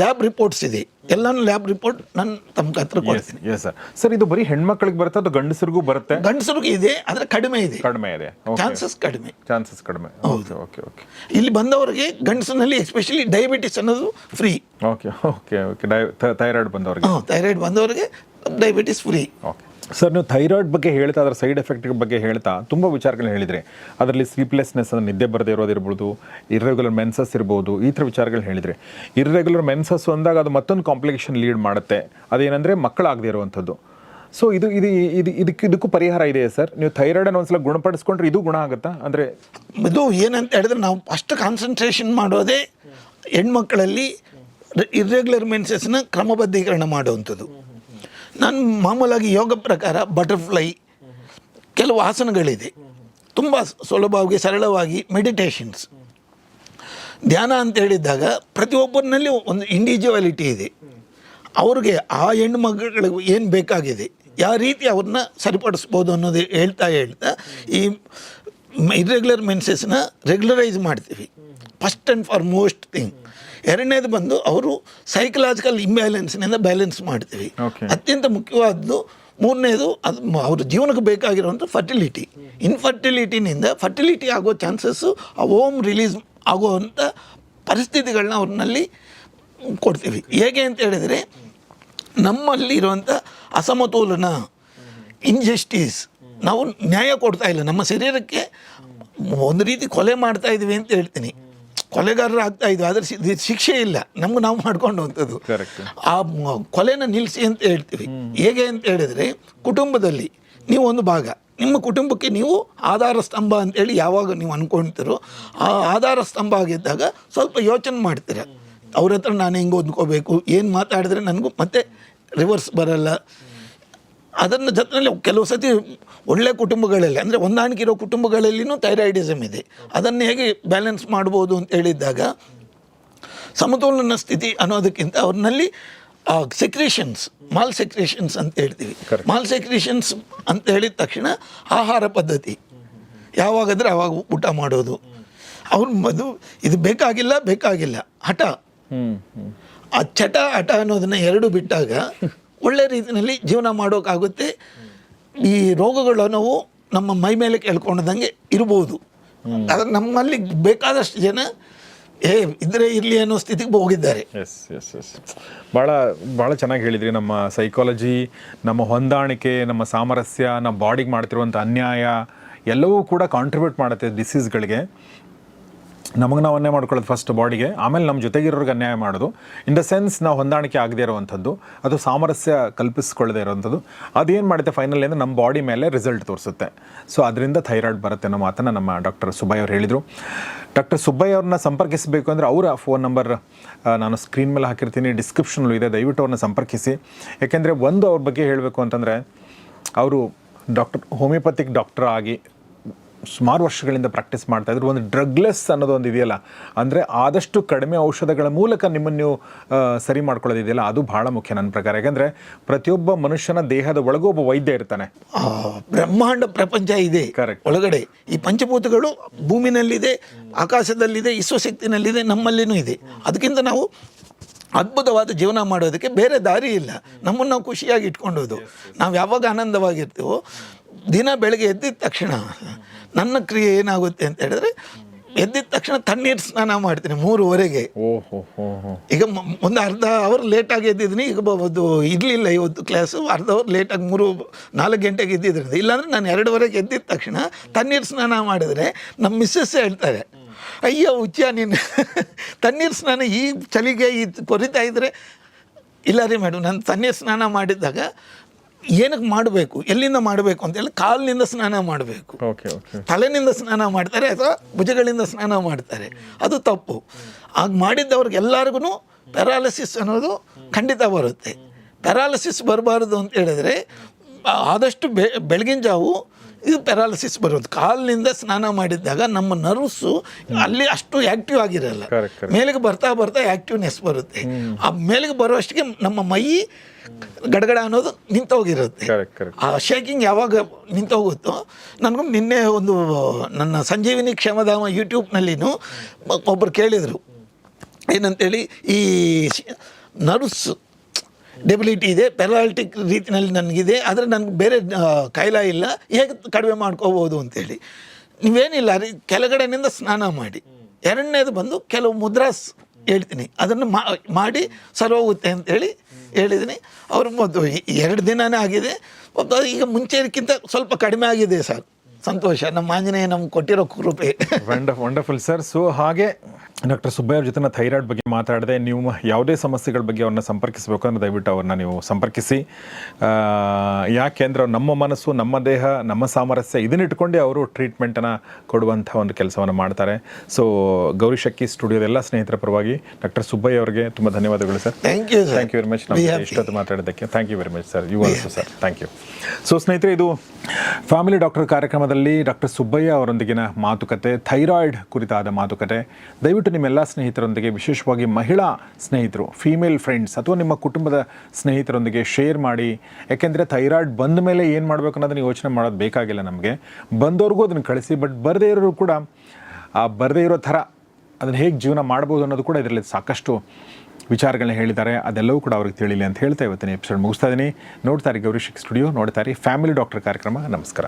S2: ಲ್ಯಾಬ್ ರಿಪೋರ್ಟ್ಸ್ ಇದೆ. ಎಲ್ಲಾನು ಲ್ಯಾಬ್ ರಿಪೋರ್ಟ್ ನಾನು ತಮ್ಮ ಹತ್ರ ಕೊಡ್ತೀನಿ.
S1: ಎಸ್ ಸರ್ ಸರ್ ಇದು ಬರೀ ಹೆಣ್ಮಕ್ಳಿಗೆ ಬರುತ್ತೆ ಅದು ಗಂಡಸರಿಗೂ ಬರುತ್ತೆ?
S2: ಗಂಡಸರಿಗೂ ಇದೆ ಆದರೆ ಕಡಿಮೆ ಇದೆ.
S1: ಕಡಿಮೆ ಇದೆ.
S2: ಚಾನ್ಸಸ್ ಕಡಿಮೆ.
S1: ಚಾನ್ಸಸ್ ಕಡಿಮೆ. ಹೌದು. ಓಕೆ ಓಕೆ
S2: ಇಲ್ಲಿ ಬಂದವರಿಗೆ ಗಂಡಸಿನಲ್ಲಿ ಎಸ್ಪೆಷಲಿ ಡಯಾಬಿಟಿಸ್ ಅನ್ನೋದು free
S1: okay okay okay thyroid ಬಂದವರಿಗೆ?
S2: ಥೈರಾಯ್ಡ್ ಬಂದವರಿಗೆ ಡಯಾಬಿಟಿಸ್ ಫ್ರೀ
S1: ಓಕೆ ಸರ್, ನೀವು ಥೈರಾಯ್ಡ್ ಬಗ್ಗೆ ಹೇಳ್ತಾ, ಅದರ ಸೈಡ್ ಎಫೆಕ್ಟ್ ಬಗ್ಗೆ ಹೇಳ್ತಾ ತುಂಬ ವಿಚಾರಗಳನ್ನ ಹೇಳಿದರೆ. ಅದರಲ್ಲಿ ಸ್ಲೀಪ್ಲೆಸ್ನೆಸ್ ಅಂದರೆ ನಿದ್ದೆ ಬರದೇ ಇರೋದಿರ್ಬೋದು ಇರ್ರೆಗ್ಯುಲರ್ ಮೆನ್ಸಸ್ ಇರ್ಬೋದು, ಈ ಥರ ವಿಚಾರಗಳನ್ನ ಹೇಳಿದರೆ. ಇರ್ರೆಗ್ಯುಲರ್ ಮೆನ್ಸಸ್ ಅಂದಾಗ ಅದು ಮತ್ತೊಂದು ಕಾಂಪ್ಲಿಕೇಶನ್ ಲೀಡ್ ಮಾಡುತ್ತೆ. ಅದೇನೆಂದರೆ ಮಕ್ಕಳಾಗದೇ ಇರುವಂಥದ್ದು. ಸೊ ಇದು ಇದು ಇದು, ಇದಕ್ಕೆ, ಇದಕ್ಕೂ ಪರಿಹಾರ ಇದೆಯಾ ಸರ್? ನೀವು ಥೈರಾಯ್ಡನ್ನು ಒಂದ್ಸಲ ಗುಣಪಡಿಸ್ಕೊಂಡ್ರೆ ಇದು ಗುಣ ಆಗುತ್ತಾ? ಅಂದರೆ
S2: ಇದು ಏನಂತ ಹೇಳಿದ್ರೆ ನಾವು ಫಸ್ಟ್ ಕಾನ್ಸಂಟ್ರೇಷನ್ ಮಾಡೋದೇ ಹೆಣ್ಮಕ್ಕಳಲ್ಲಿ ಇರ್ರೆಗ್ಯುಲರ್ ಮೆನ್ಸಸ್ನ ಕ್ರಮಬದ್ಧೀಕರಣ ಮಾಡುವಂಥದ್ದು. ನಾನು ಮಾಮೂಲಾಗಿ ಯೋಗ ಪ್ರಕಾರ ಬಟರ್ಫ್ಲೈ ಕೆಲವು ಆಸನಗಳಿದೆ. ತುಂಬ ಸುಲಭವಾಗಿ, ಸರಳವಾಗಿ ಮೆಡಿಟೇಷನ್ಸ್. ಧ್ಯಾನ ಅಂತ ಹೇಳಿದಾಗ ಪ್ರತಿಯೊಬ್ಬರಿನಲ್ಲಿ ಒಂದು ಇಂಡಿವಿಜುವಾಲಿಟಿ ಇದೆ. ಅವ್ರಿಗೆ ಆ ಹೆಣ್ಣು ಮಗಳಿಗೆ ಏನು ಬೇಕಾಗಿದೆ, ಯಾವ ರೀತಿ ಅವ್ರನ್ನ ಸರಿಪಡಿಸ್ಬೋದು ಅನ್ನೋದು ಹೇಳ್ತಾ ಹೇಳ್ತಾ ಈ ಇರ್ರೆಗ್ಯುಲರ್ ಮೆನ್ಸಸ್ನ ರೆಗ್ಯುಲರೈಸ್ ಮಾಡ್ತೀವಿ. First and foremost thing ಎರಡನೇದು ಬಂದು ಅವರು ಸೈಕಲಾಜಿಕಲ್ ಇಂಬ್ಯಾಲೆನ್ಸ್ನಿಂದ ಬ್ಯಾಲೆನ್ಸ್ ಮಾಡ್ತೀವಿ. ಅತ್ಯಂತ ಮುಖ್ಯವಾದ್ದು ಮೂರನೇದು ಅದು ಅವ್ರ ಜೀವನಕ್ಕೆ ಬೇಕಾಗಿರುವಂಥ ಫರ್ಟಿಲಿಟಿ ಇನ್ಫರ್ಟಿಲಿಟಿನಿಂದ ಫರ್ಟಿಲಿಟಿ ಆಗೋ ಚಾನ್ಸಸ್ಸು ಆ ಓಮ್ ರಿಲೀಸ್ ಆಗುವಂಥ ಪರಿಸ್ಥಿತಿಗಳನ್ನ ಅವ್ರನ್ನಲ್ಲಿ ಕೊಡ್ತೀವಿ. ಹೇಗೆ ಅಂತ ಹೇಳಿದರೆ ನಮ್ಮಲ್ಲಿ ಇರುವಂಥ ಅಸಮತೋಲನ ಇಂಜಸ್ಟಿಸ್ ನಾವು ನ್ಯಾಯ ಕೊಡ್ತಾ ಇಲ್ಲ. ನಮ್ಮ ಶರೀರಕ್ಕೆ ಒಂದು ರೀತಿ ಕೊಲೆ ಮಾಡ್ತಾ ಇದ್ದೀವಿ ಅಂತ ಹೇಳ್ತೀನಿ. ಕೊಲೆಗಾರರು ಆಗ್ತಾ ಇದ್ವಿ ಆದರೆ ಶಿಕ್ಷೆ ಇಲ್ಲ. ನಮ್ಗೆ ನಾವು
S1: Correct.
S2: ಆ ಕೊಲೆನ ನಿಲ್ಲಿಸಿ ಅಂತ ಹೇಳ್ತೀವಿ. ಹೇಗೆ ಅಂತ ಹೇಳಿದರೆ ಕುಟುಂಬದಲ್ಲಿ ನೀವು ಒಂದು ಭಾಗ. ನಿಮ್ಮ ಕುಟುಂಬಕ್ಕೆ ನೀವು ಆಧಾರ ಸ್ತಂಭ ಅಂತೇಳಿ ಯಾವಾಗ ನೀವು ಅಂದ್ಕೊಳ್ತೀರೋ ಆ ಆಧಾರ ಸ್ತಂಭ ಆಗಿದ್ದಾಗ ಸ್ವಲ್ಪ ಯೋಚನೆ ಮಾಡ್ತೀರ. ಅವ್ರ ಹತ್ರ ನಾನು ಹೆಂಗೆ ಹೊಂದ್ಕೋಬೇಕು ಏನು ಮಾತಾಡಿದ್ರೆ ನನಗೂ ಮತ್ತೆ ರಿವರ್ಸ್ ಬರಲ್ಲ. ಅದನ್ನು ಜೊತೆಯಲ್ಲಿ ಕೆಲವು ಸತಿ ಒಳ್ಳೆ ಕುಟುಂಬಗಳಲ್ಲಿ ಅಂದರೆ ಹೊಂದಾಣಿಕೆ ಇರೋ ಕುಟುಂಬಗಳಲ್ಲಿನೂ ಥೈರಾಯ್ಡಿಸಮ್ ಇದೆ. ಅದನ್ನು ಹೇಗೆ ಬ್ಯಾಲೆನ್ಸ್ ಮಾಡ್ಬೋದು ಅಂತ ಹೇಳಿದ್ದಾಗ ಸಮತೋಲನ ಸ್ಥಿತಿ ಅನ್ನೋದಕ್ಕಿಂತ ಅವ್ರನ್ನಲ್ಲಿ ಸೆಕ್ರೇಷನ್ಸ್ ಮಾಲ್ ಸೆಕ್ರೇಷನ್ಸ್ ಅಂತ ಹೇಳ್ತೀವಿ. ಮಾಲ್ ಸೆಕ್ರೇಷನ್ಸ್ ಅಂತ ಹೇಳಿದ ತಕ್ಷಣ ಆಹಾರ ಪದ್ಧತಿ. ಯಾವಾಗಾದರೆ ಅವಾಗ ಊಟ ಮಾಡೋದು. ಅವ್ರ ಮದು ಇದು ಬೇಕಾಗಿಲ್ಲ ಬೇಕಾಗಿಲ್ಲ. ಹಠ. ಆ ಚಟ ಹಠ ಅನ್ನೋದನ್ನ ಎರಡು ಬಿಟ್ಟಾಗ ಒಳ್ಳೆ ರೀತಿಯಲ್ಲಿ ಜೀವನ ಮಾಡೋಕ್ಕಾಗುತ್ತೆ. ಈ ರೋಗಗಳು ನಾವು ನಮ್ಮ ಮೈ ಮೇಲೆ ಕೇಳ್ಕೊಂಡಂಗೆ ಇರ್ಬೋದು. ಆದರೆ ನಮ್ಮಲ್ಲಿ ಬೇಕಾದಷ್ಟು ಜನ ಏ ಇದ್ರೆ ಇರಲಿ ಅನ್ನೋ ಸ್ಥಿತಿಗೆ ಹೋಗಿದ್ದಾರೆ.
S1: ಎಸ್ ಎಸ್ ಎಸ್ ಭಾಳ ಭಾಳ ಚೆನ್ನಾಗಿ ಹೇಳಿದ್ರಿ. ನಮ್ಮ ಸೈಕಾಲಜಿ ನಮ್ಮ ಹೊಂದಾಣಿಕೆ ನಮ್ಮ ಸಾಮರಸ್ಯ ನಮ್ಮ ಬಾಡಿಗೆ ಮಾಡ್ತಿರುವಂಥ ಅನ್ಯಾಯ ಎಲ್ಲವೂ ಕೂಡ ಕಾಂಟ್ರಿಬ್ಯೂಟ್ ಮಾಡುತ್ತೆ ಡಿಸೀಸ್ಗಳಿಗೆ ನಮಗೆ ನಾವು ಅನ್ಯಾಯ ಮಾಡ್ಕೊಳ್ಳೋದು ಫಸ್ಟ್ ಬಾಡಿಗೆ, ಆಮೇಲೆ ನಮ್ಮ ಜೊತೆಗಿರೋರಿಗೆ ಅನ್ಯಾಯ ಮಾಡೋದು. ಇನ್ ದ ಸೆನ್ಸ್ ನಾವು ಹೊಂದಾಣಿಕೆ ಆಗದೇ ಇರುವಂಥದ್ದು, ಅದು ಸಾಮರಸ್ಯ ಕಲ್ಪಿಸ್ಕೊಳ್ಳದೇ ಇರುವಂಥದ್ದು. ಅದೇನು ಮಾಡುತ್ತೆ ಫೈನಲ್ ಅಂದರೆ ನಮ್ಮ ಬಾಡಿ ಮೇಲೆ ರಿಸಲ್ಟ್ ತೋರಿಸುತ್ತೆ. ಸೊ ಅದರಿಂದ ಥೈರಾಯ್ಡ್ ಬರುತ್ತೆ ಅನ್ನೋ ಮಾತನ್ನು ನಮ್ಮ ಡಾಕ್ಟರ್ ಸುಬ್ಬಯ್ಯ ಅವ್ರು ಹೇಳಿದರು. ಡಾಕ್ಟರ್ ಸುಬ್ಬಯ್ಯ ಅವ್ರನ್ನ ಸಂಪರ್ಕಿಸಬೇಕು ಅಂದರೆ ಅವರ ಫೋನ್ ನಂಬರ್ ನಾನು ಸ್ಕ್ರೀನ್ ಮೇಲೆ ಹಾಕಿರ್ತೀನಿ ಡಿಸ್ಕ್ರಿಪ್ಷನಲ್ಲೂ ಇದೆ, ದಯವಿಟ್ಟು ಅವ್ರನ್ನ ಸಂಪರ್ಕಿಸಿ. ಯಾಕೆಂದರೆ ಒಂದು ಅವ್ರ ಬಗ್ಗೆ ಹೇಳಬೇಕು ಅಂತಂದರೆ, ಅವರು ಡಾಕ್ಟರ್ ಹೋಮಿಯೋಪತಿಕ್ ಡಾಕ್ಟರ್ ಆಗಿ ಸುಮಾರು ವರ್ಷಗಳಿಂದ ಪ್ರಾಕ್ಟೀಸ್ ಮಾಡ್ತಾ ಇದ್ರು. ಒಂದು ಡ್ರಗ್ಲೆಸ್ ಅನ್ನೋದು ಒಂದು ಇದೆಯಲ್ಲ ಅಂದರೆ ಆದಷ್ಟು ಕಡಿಮೆ ಔಷಧಗಳ ಮೂಲಕ ನಿಮ್ಮನ್ನು ನೀವು ಸರಿ ಮಾಡ್ಕೊಳ್ಳೋದಿದೆಯಲ್ಲ ಅದು ಬಹಳ ಮುಖ್ಯ ನನ್ನ ಪ್ರಕಾರ. ಯಾಕೆಂದರೆ ಪ್ರತಿಯೊಬ್ಬ ಮನುಷ್ಯನ ದೇಹದ ಒಳಗೂ ಒಬ್ಬ ವೈದ್ಯ ಇರ್ತಾನೆ.
S2: ಬ್ರಹ್ಮಾಂಡ ಪ್ರಪಂಚ ಇದೆ.
S1: ಕರೆಕ್ಟ್
S2: ಒಳಗಡೆ ಈ ಪಂಚಭೂತಗಳು ಭೂಮಿನಲ್ಲಿದೆ ಆಕಾಶದಲ್ಲಿದೆ ವಿಶ್ವಶಕ್ತಿನಲ್ಲಿದೆ ನಮ್ಮಲ್ಲಿನೂ ಇದೆ. ಅದಕ್ಕಿಂತ ನಾವು ಅದ್ಭುತವಾದ ಜೀವನ ಮಾಡೋದಕ್ಕೆ ಬೇರೆ ದಾರಿ ಇಲ್ಲ. ನಮ್ಮನ್ನು ನಾವು ಖುಷಿಯಾಗಿ ಇಟ್ಕೊಂಡೋದು. ನಾವು ಯಾವಾಗ ಆನಂದವಾಗಿರ್ತೀವೋ ದಿನ ಬೆಳಗ್ಗೆ ಎದ್ದಿದ ತಕ್ಷಣ ನನ್ನ ಕ್ರಿಯೆ ಏನಾಗುತ್ತೆ ಅಂತ ಹೇಳಿದ್ರೆ ಎದ್ದಿದ ತಕ್ಷಣ ತಣ್ಣೀರು ಸ್ನಾನ ಮಾಡ್ತೀನಿ ಮೂರುವರೆಗೆ. ಈಗ ಒಂದು ಅರ್ಧ ಅವರ್ ಲೇಟಾಗಿ ಎದ್ದಿದ್ದೀನಿ ಈಗ ಅದು ಇರಲಿಲ್ಲ ಇವತ್ತು ಕ್ಲಾಸು ಅರ್ಧ ಅವರ್ ಲೇಟಾಗಿ ಮೂರು ನಾಲ್ಕು ಗಂಟೆಗೆ ಎದ್ದಿದ್ದರಿಂದ. ಇಲ್ಲಾಂದ್ರೆ ನಾನು ಎರಡುವರೆಗೆ ಎದ್ದಿದ ತಕ್ಷಣ ತಣ್ಣೀರು ಸ್ನಾನ ಮಾಡಿದರೆ ನಮ್ಮ ಮಿಸ್ಸಸ್ ಹೇಳ್ತಾರೆ ಅಯ್ಯೋ ಹುಚ್ಚ ನೀನು ತಣ್ಣೀರು ಸ್ನಾನ ಈ ಚಳಿಗೆ ಈ ಕೊರಿತಾ ಇದ್ದರೆ ಇಲ್ಲ ರೀ ಮೇಡಮ್ ನಾನು ತಣ್ಣೀರು ಸ್ನಾನ ಮಾಡಿದ್ದಾಗ ಏನಕ್ಕೆ ಮಾಡಬೇಕು? ಎಲ್ಲಿಂದ ಮಾಡಬೇಕು ಅಂತ ಹೇಳಿ ಕಾಲಿನಿಂದ ಸ್ನಾನ ಮಾಡಬೇಕು. ತಲೆನಿಂದ ಸ್ನಾನ ಮಾಡ್ತಾರೆ ಅಥವಾ ಭುಜಗಳಿಂದ ಸ್ನಾನ ಮಾಡ್ತಾರೆ. ಅದು ತಪ್ಪು. ಆಗ ಮಾಡಿದ್ದವ್ರಿಗೆ ಎಲ್ಲರಿಗೂ ಪ್ಯಾರಾಲಿಸಿಸ್ ಅನ್ನೋದು ಖಂಡಿತ ಬರುತ್ತೆ. ಪ್ಯಾರಾಲಿಸಿಸ್ ಬರಬಾರ್ದು ಅಂತ ಹೇಳಿದ್ರೆ ಆದಷ್ಟು ಬೆ ಬೆಳಗಿನ ಜಾವು ಇದು ಪ್ಯಾರಾಲಿಸಿಸ್ ಬರೋದು ಕಾಲಿನಿಂದ ಸ್ನಾನ ಮಾಡಿದ್ದಾಗ ನಮ್ಮ ನರ್ವ್ಸು ಅಲ್ಲಿ ಅಷ್ಟು ಆ್ಯಕ್ಟಿವ್ ಆಗಿರಲ್ಲ. ಮೇಲಿಗೆ ಬರ್ತಾ ಬರ್ತಾ ಆ್ಯಕ್ಟಿವ್ನೆಸ್ ಬರುತ್ತೆ. ಆ ಮೇಲಿಗೆ ಬರುವಷ್ಟಿಗೆ ನಮ್ಮ ಮೈ ಗಡಗಡ ಅನ್ನೋದು ನಿಂತೋಗಿರುತ್ತೆ ಆ ಶೇಕಿಂಗ್ ಯಾವಾಗ ನಿಂತೋಗುತ್ತೋ ನನಗೂ ನಿನ್ನೆ ಒಂದು ನನ್ನ ಸಂಜೀವಿನಿ ಕ್ಷಮಧಾಮ ಯೂಟ್ಯೂಬ್ನಲ್ಲಿನೂ ಒಬ್ಬರು ಕೇಳಿದರು. ಏನಂತೇಳಿ ಈ ನರ್ವ್ಸ್ ಡೆಬಿಲಿಟಿ ಇದೆ ಪೆರಾಲಿಟಿಕ್ ರೀತಿಯಲ್ಲಿ ನನಗಿದೆ, ಆದರೆ ನನಗೆ ಬೇರೆ ಕಾಯಿಲೆ ಇಲ್ಲ, ಹೇಗೆ ಕಡಿಮೆ ಮಾಡ್ಕೋಬೋದು ಅಂತೇಳಿ. ನೀವೇನಿಲ್ಲ, ರೀ, ಕೆಳಗಡೆನಿಂದ ಸ್ನಾನ ಮಾಡಿ. ಎರಡನೇದು ಬಂದು ಕೆಲವು ಮುದ್ರಾಸ್ ಹೇಳ್ತೀನಿ. ಅದನ್ನು ಮಾಡಿ ಸರಿ ಹೋಗುತ್ತೆ ಅಂತೇಳಿ ಹೇಳಿದ್ದೀನಿ. ಅವರು ಮೊದಲು ಎರಡು ದಿನನೇ ಆಗಿದೆ. ಈಗ ಮುಂಚೆಕ್ಕಿಂತ ಸ್ವಲ್ಪ ಕಡಿಮೆ ಆಗಿದೆ ಸರ್ ಸಂತೋಷ. ನಮ್ಮ ಆಂಜನೇಯ ನಮ್ಗೆ ಕೊಟ್ಟಿರೋ ಕೃಪೆ.
S1: ವಂಡರ್ ವಂಡರ್ಫುಲ್ ಸರ್ ಸೊ ಹಾಗೆ ಡಾಕ್ಟರ್ ಸುಬ್ಬಯ್ಯ ಅವ್ರ ಜೊತೆ ನಾನು ಥೈರಾಯ್ಡ್ ಬಗ್ಗೆ ಮಾತಾಡಿದೆ. ನೀವು ಯಾವುದೇ ಸಮಸ್ಯೆಗಳ ಬಗ್ಗೆ ಅವ್ರನ್ನ ಸಂಪರ್ಕಿಸಬೇಕು ಅಂದರೆ ದಯವಿಟ್ಟು ಅವ್ರನ್ನ ನೀವು ಸಂಪರ್ಕಿಸಿ. ಯಾಕೆಂದ್ರೆ ನಮ್ಮ ಮನಸ್ಸು ನಮ್ಮ ದೇಹ ನಮ್ಮ ಸಾಮರಸ್ಯ ಇದನ್ನಿಟ್ಕೊಂಡು ಅವರು ಟ್ರೀಟ್ಮೆಂಟನ್ನು ಕೊಡುವಂಥ ಒಂದು ಕೆಲಸವನ್ನು ಮಾಡ್ತಾರೆ. ಸೊ ಗೌರಿ ಶಕ್ಕಿ ಸ್ಟುಡಿಯೋದ ಎಲ್ಲ ಸ್ನೇಹಿತರ ಪರವಾಗಿ ಡಾಕ್ಟರ್ ಸುಬ್ಬಯ್ಯ ಅವರಿಗೆ ತುಂಬ ಧನ್ಯವಾದಗಳು sir
S2: thank you
S1: thank you very much ಇಷ್ಟೊತ್ತು ಮಾತಾಡೋದಕ್ಕೆ thank you very much sir you also sir thank you so ಸ್ನೇಹಿತರೆ ಇದು ಫ್ಯಾಮಿಲಿ ಡಾಕ್ಟರ್ ಕಾರ್ಯಕ್ರಮದಲ್ಲಿ ಡಾಕ್ಟರ್ ಸುಬ್ಬಯ್ಯ ಅವರೊಂದಿಗಿನ ಮಾತುಕತೆ, ಥೈರಾಯ್ಡ್ ಕುರಿತಾದ ಮಾತುಕತೆ, ದಯವಿಟ್ಟು ನಿಮ್ಮೆಲ್ಲ ಸ್ನೇಹಿತರೊಂದಿಗೆ, ವಿಶೇಷವಾಗಿ ಮಹಿಳಾ ಸ್ನೇಹಿತರು ಫೀಮೇಲ್ ಫ್ರೆಂಡ್ಸ್ ಅಥವಾ ನಿಮ್ಮ ಕುಟುಂಬದ ಸ್ನೇಹಿತರೊಂದಿಗೆ ಶೇರ್ ಮಾಡಿ. ಯಾಕೆಂದರೆ ಥೈರಾಯ್ಡ್ ಬಂದ ಮೇಲೆ ಏನು ಮಾಡಬೇಕು ಅನ್ನೋದನ್ನ ಯೋಚನೆ ಮಾಡೋದು ಬೇಕಾಗಿಲ್ಲ ನಮಗೆ. ಬಂದವ್ರಿಗೂ ಅದನ್ನು ಕಳಿಸಿ ಬಟ್ ಬರದೇ ಇರೋರು ಕೂಡ, ಆ ಬರದೇ ಇರೋ ಥರ ಅದನ್ನು ಹೇಗೆ ಜೀವನ ಮಾಡ್ಬೋದು ಅನ್ನೋದು ಕೂಡ ಇದರಲ್ಲಿ ಸಾಕಷ್ಟು ವಿಚಾರಗಳನ್ನ ಹೇಳಿದ್ದಾರೆ. ಅದೆಲ್ಲವೂ ಕೂಡ ಅವ್ರಿಗೆ ತಿಳಿಲಿ ಅಂತ ಹೇಳ್ತಾ ಇವತ್ತಿನ ಎಪಿಸೋಡ್ ಮುಗಿಸ್ತಾ ಇದ್ದೀನಿ ನೋಡ್ತಾರೆ ಗೌರಿಶಿಕ್ ಸ್ಟುಡಿಯೋ ನೋಡ್ತಾರೆ ಫ್ಯಾಮಿಲಿ ಡಾಕ್ಟರ್ ಕಾರ್ಯಕ್ರಮ. ನಮಸ್ಕಾರ.